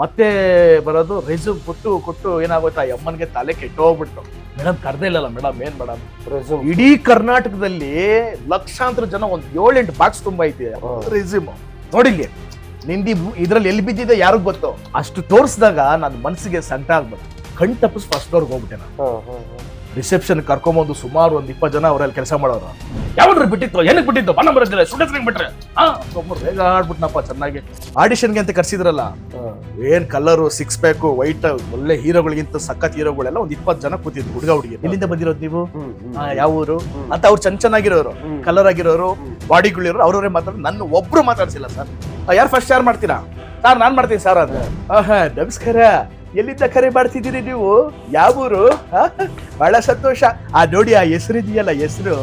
ಮತ್ತೆ ಬರೋದು ರೆಸ್ಯೂಮ್ ಕೊಟ್ಟು ಕೊಟ್ಟು ಏನಾಗುತ್ತೆ ಆ ಅಮ್ಮನಿಗೆ ತಲೆ ಕೆಟ್ಟೋಗ್ಬಿಟ್ಟು ಮೇಡಮ್ ಕರ್ದೇ ಇಲ್ಲಲ್ಲ ಮೇಡಮ್ ಏನ್ ಮೇಡಮ್ ರೆಸ್ಯೂಮ್ ಇಡೀ ಕರ್ನಾಟಕದಲ್ಲಿ ಲಕ್ಷಾಂತರ ಜನ ಒಂದ್ ಏಳೆಂಟು ಬಾಕ್ಸ್ ತುಂಬಾ ಐತಿ. ರೆಸ್ಯೂಮ್ ನೋಡಿಲ್ಲಿ ನಿಂದಿ ಇದ್ರಲ್ಲಿ ಎಲ್ಲಿ ಬಿದ್ದಿದೆ ಯಾರು ಗೊತ್ತು? ಅಷ್ಟು ತೋರಿಸಿದಾಗ ನನ್ನ ಮನಸ್ಸಿಗೆ ಸಂಕಟ ಆಗ್ಬೇಕು ಕಣ್ ತಪ್ಪಿಸ್ ಫಸ್ಟ್ ಅವ್ರಿಗೆ ಹೋಗ್ಬಿಟ್ಟೆ ನಾನು. ರಿಸೆಪ್ಷನ್ ಕರ್ಕೊಂಬಂದು ಸುಮಾರು ಒಂದ್ ಇಪ್ಪತ್ತು ಜನ ಅವರಲ್ಲಿ ಕೆಲಸ ಮಾಡೋರು. ಯಾವ್ದ್ರ ಬಿಟ್ಟಿತ್ತು? ಏನಕ್ಕೆ ಬಿಟ್ಟಿತ್ತು? ಬಣ್ಣ ಬರೋದಿಲ್ಲ ಸುಡಸ್ಲಿಂಗ್ ಬಿಟ್ರೆ. ಬೇಗ ಆಡ್ಬಿಟ್ನಪ್ಪ ಚೆನ್ನಾಗಿ. ಆಡಿಷನ್ಗೆ ಅಂತ ಕರ್ಸಿದ್ರಲ್ಲ ಏನ್ ಕಲರು ಸಿಕ್ಸ್ ಪ್ಯಾಕು ವೈಟ್ ಒಳ್ಳೆ ಹೀರೋಗಳಿಗಿಂತ ಸಖತ್ ಹೀರೋಗಳೆಲ್ಲ ಒಂದ್ ಇಪ್ಪತ್ತು ಜನ ಕೂತಿದ್ರು ಹುಡುಗ ಹುಡುಗಿ. ಇಲ್ಲಿಂದ ಬಂದಿರೋದು ನೀವು? ಆ, ಯಾವ ಊರು? ಅಂತ ಅವ್ರು ಚೆನ್ನ ಚೆನ್ನಾಗಿರೋರು ಕಲರ್ ಆಗಿರೋರು ಬಾಡಿಗಳಿರೋರು ಅವ್ರವರೇ ಮಾತಾಡ್ ನನ್ನ ಒಬ್ರು ಮಾತಾಡ್ಸಿಲ್ಲ ಸರ್. ಯಾರು ಫಸ್ಟ್ ಯಾರು ಮಾಡ್ತೀರಾ? ಸರ್ ನಾನ್ ಮಾಡ್ತೀನಿ ಸರ್ ಆಹಾ ನಮಸ್ಕಾರ. ಎಲ್ಲಿಂದ ಕರೆ ಮಾಡ್ತಿದ್ದೀರಿ ನೀವು? ಯಾವ ಊರು? ಬಹಳ ಸಂತೋಷ. ಆ ನೋಡಿ ಆ ಹೆಸರು ಇದೆಯಲ್ಲ ಹೆಸರು.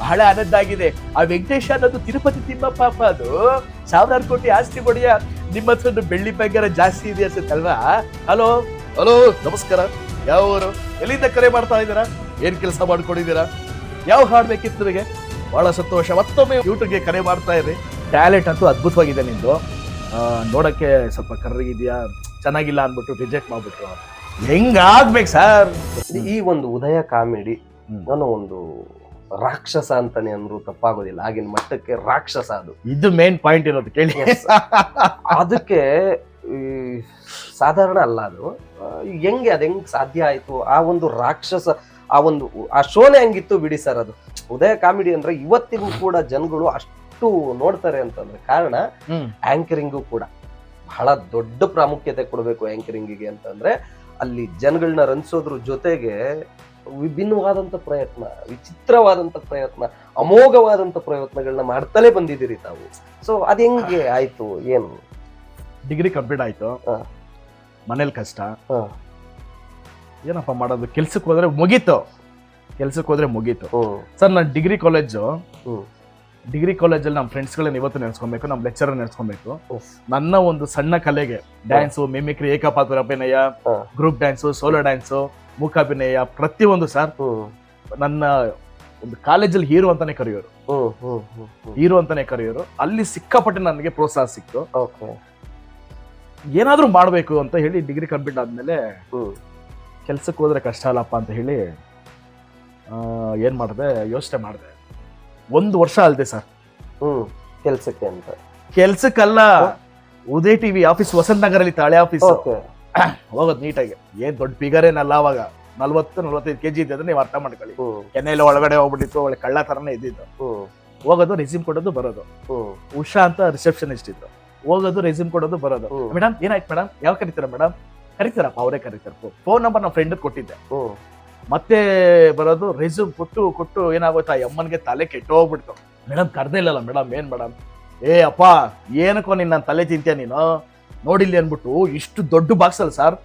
ಬಹಳ ಆನಂದ ಆಗಿದೆ ಆ ವೆಂಕಟೇಶ ಅನ್ನೋದು ತಿರುಪತಿ ತಿಮ್ಮಪ್ಪ ಅದು. ಸಾವಿರಾರು ಕೋಟಿ ಆಸ್ತಿ ಬಡಿಯ ನಿಮ್ಮ ಹತ್ರ ಬೆಳ್ಳಿ ಬಂಗಾರ ಜಾಸ್ತಿ ಇದೆ ಅನ್ಸುತ್ತಲ್ವಾ? ಹಲೋ ಹಲೋ ನಮಸ್ಕಾರ. ಯಾವ ಊರು? ಎಲ್ಲಿಂದ ಕರೆ ಮಾಡ್ತಾ ಇದ್ದೀರಾ? ಏನ್ ಕೆಲಸ ಮಾಡ್ಕೊಂಡಿದ್ದೀರಾ? ಯಾವ ಹಾಡ್ ಬೇಕಿತ್ತು ನಿಮಗೆ? ಬಹಳ ಸಂತೋಷ. ಮತ್ತೊಮ್ಮೆ ಯೂಟ್ಯೂಬ್ಗೆ ಕರೆ ಮಾಡ್ತಾ ಇರಿ. ಟ್ಯಾಲೆಂಟ್ ಅಂತೂ ಅದ್ಭುತವಾಗಿದೆ ಆ, ನೋಡಕ್ಕೆ ಸ್ವಲ್ಪ ಕರ್ರಗಿದ್ಯಾ? ಚೆನ್ನಾಗಿಲ್ಲ ಅಂದ್ಬಿಟ್ಟು ರಿಜೆಕ್ಟ್ ಮಾಡ್ಬಿಟ್ರು ಹೆಂಗಾಗ್ಬೇಕು ಸರ್ ಈ ಒಂದು ಉದಯ ಕಾಮಿಡಿ. ನಾನು ಒಂದು ರಾಕ್ಷಸ ಅಂತಾನೆ ಅಂದ್ರು ತಪ್ಪಾಗೋದಿಲ್ಲ. ಆಗಿನ ಮಟ್ಟಕ್ಕೆ ರಾಕ್ಷಸ ಅದು. ಇದು ಮೇನ್ ಪಾಯಿಂಟ್ ಇರೋದು ಕೇಳಿ. ಅದಕ್ಕೆ ಈ, ಸಾಧಾರಣ ಅಲ್ಲ ಅದು. ಹೆಂಗೆ ಅದು ಹೆಂಗ್ ಸಾಧ್ಯ ಆಯ್ತು? ಆ ಒಂದು ರಾಕ್ಷಸ ಆ ಒಂದು ಆ ಶೋನೆ ಹಂಗಿತ್ತು ಬಿಡಿ ಸರ್ ಅದು. ಉದಯ ಕಾಮಿಡಿ ಅಂದ್ರೆ ಇವತ್ತಿಗೂ ಕೂಡ ಜನಗಳು ಅಷ್ಟು ನೋಡ್ತಾರೆ ಅಂತಂದ್ರೆ ಕಾರಣ ಆಂಕರಿಂಗು ಕೂಡ. ಬಹಳ ದೊಡ್ಡ ಪ್ರಾಮುಖ್ಯತೆ ಕೊಡಬೇಕು ಆಂಕರಿಂಗಿಗೆ ಅಂತಂದ್ರೆ ಅಲ್ಲಿ ಜನಗಳನ್ನ ರಂಜಿಸೋದ್ರ ಜೊತೆಗೆ ವಿಭಿನ್ನವಾದಂಥ ಪ್ರಯತ್ನ ವಿಚಿತ್ರವಾದಂಥ ಪ್ರಯತ್ನ ಅಮೋಘವಾದಂಥ ಪ್ರಯತ್ನಗಳನ್ನ ಮಾಡ್ತಲೇ ಬಂದಿದ್ದೀರಿ ತಾವು. ಸೊ ಅದು ಹೆಂಗೆ ಆಯಿತು ಏನು? ಡಿಗ್ರಿ ಕಂಪ್ಲೀಟ್ ಆಯಿತು. ಮನೇಲಿ ಕಷ್ಟ. ಏನಪ್ಪ ಮಾಡೋದು? ಕೆಲ್ಸಕ್ಕೆ ಹೋದ್ರೆ ಮುಗೀತು. ಕೆಲ್ಸಕ್ಕೆ ಹೋದ್ರೆ ಮುಗೀತು. ಸರ್ ನಾನು ಡಿಗ್ರಿ ಕಾಲೇಜು ಡಿಗ್ರಿ ಕಾಲೇಜಲ್ಲಿ ನಮ್ಮ ಫ್ರೆಂಡ್ಸ್ಗಳನ್ನ ಇವತ್ತು ನೆನೆಸ್ಕೊಬೇಕು ನಮ್ಮ ಲೆಕ್ಚರ್ ನೆನೆಸ್ಕೊಬೇಕು. ನನ್ನ ಒಂದು ಸಣ್ಣ ಕಲೆಗೆ ಡ್ಯಾನ್ಸು ಮಿಮಿಕ್ರಿ ಏಕಪಾತ್ರ ಅಭಿನಯ ಗ್ರೂಪ್ ಡ್ಯಾನ್ಸು ಸೋಲೋ ಡ್ಯಾನ್ಸು ಮೂಕಾಭಿನಯ ಪ್ರತಿಯೊಂದು ಸರ್ ನನ್ನ ಒಂದು ಕಾಲೇಜಲ್ಲಿ ಹೀರೋ ಅಂತಾನೆ ಕರೆಯೋರು. ಹೀರೋ ಅಂತಾನೆ ಕರೆಯೋರು. ಅಲ್ಲಿ ಸಿಕ್ಕಾಪಟ್ಟೆ ನನಗೆ ಪ್ರೋತ್ಸಾಹ ಸಿಕ್ತು. ಓಕೆ. ಏನಾದ್ರೂ ಮಾಡಬೇಕು ಅಂತ ಹೇಳಿ ಡಿಗ್ರಿ ಕಂಪ್ಲೀಟ್ ಆದಮೇಲೆ ಕೆಲ್ಸಕ್ಕೆ ಹೋದ್ರೆ ಕಷ್ಟ ಅಲ್ಲಪ್ಪ ಅಂತ ಹೇಳಿ ಏನ್ ಮಾಡಿದೆ? ಯೋಚನೆ ಮಾಡಿದೆ. ಒಂದು ವರ್ಷ ಅಲ್ದೆ ಸರ್. ಹ್ಮ್ ಕೆಲ್ಸಕ್ಕೆ ಅಂತ. ಕೆಲ್ಸಕ್ಕಲ್ಲ ಉದಯ್ ಟಿವಿ ಆಫೀಸ್ ವಸಂತ ನಗರಲ್ಲಿ ತಾಳೆ ಆಫೀಸ್. ಓಕೆ. ಹೋಗೋದು ನೀಟಾಗಿ. ಏನ್ ದೊಡ್ಡ ಫಿಗರ್ ಏನಲ್ಲ ಅವಾಗ. ನಲ್ವತ್ತು ನಲ್ವತ್ತೈದು ಕೆಜಿ ಇದ್ದಿದ್ರೆ ನೀವು ಅರ್ಥ ಮಾಡ್ಕೊಳ್ಳಿ. ಕೆನೆಯಲ್ಲಿ ಒಳಗಡೆ ಹೋಗ್ಬಿಟ್ಟಿತ್ತು ಒಳ್ಳೆ ಕಳ್ಳ ತರನೇ ಇದ್ದಿದ್ದು. ಹೋಗೋದು ರೆಸ್ಯೂಮ್ ಕೊಡೋದು ಬರೋದು. ಉಷಾ ಅಂತ ರಿಸೆಪ್ಷನಿಸ್ಟ್ ಇತ್ತು ಹೋಗೋದು ರೆಸ್ಯೂಮ್ ಕೊಡೋದು ಬರೋದು. ಮೇಡಮ್ ಏನಾಯ್ತು ಮೇಡಮ್ ಯಾವ ಕರಿತೀರಾ ಮೇಡಮ್ ಕರಿತಾರಪ್ಪ ಅವರೇ ಕರಿತಾರೆ. ಫೋನ್ ನಂಬರ್ ನಮ್ಮ ಫ್ರೆಂಡ್ ಕೊಟ್ಟಿದ್ದೆ. ಮತ್ತೆ ಬರೋದು ರೆಸ್ಯೂಮ್ ಕೊಟ್ಟು ಕೊಟ್ಟು ಏನಾಗುತ್ತೆ ಆ ಅಮ್ಮನಿಗೆ ತಲೆ ಕೆಟ್ಟೋಗ್ಬಿಡ್ತು ಮೇಡಮ್ ಕರ್ದೇ ಇಲ್ಲಲ್ಲ ಮೇಡಮ್ ಏನ್ ಮೇಡಮ್ ಏ ಅಪ್ಪ ಏನಕ್ಕೋ ನಿನ್ನ ತಲೆ ತಿಂತೀಯ ನೀನು? ನೋಡಿಲ್ಲ ಅನ್ಬಿಟ್ಟು ಇಷ್ಟು ದೊಡ್ಡ ಬಾಕ್ಸ್ ಅಲ್ಲ ಸರ್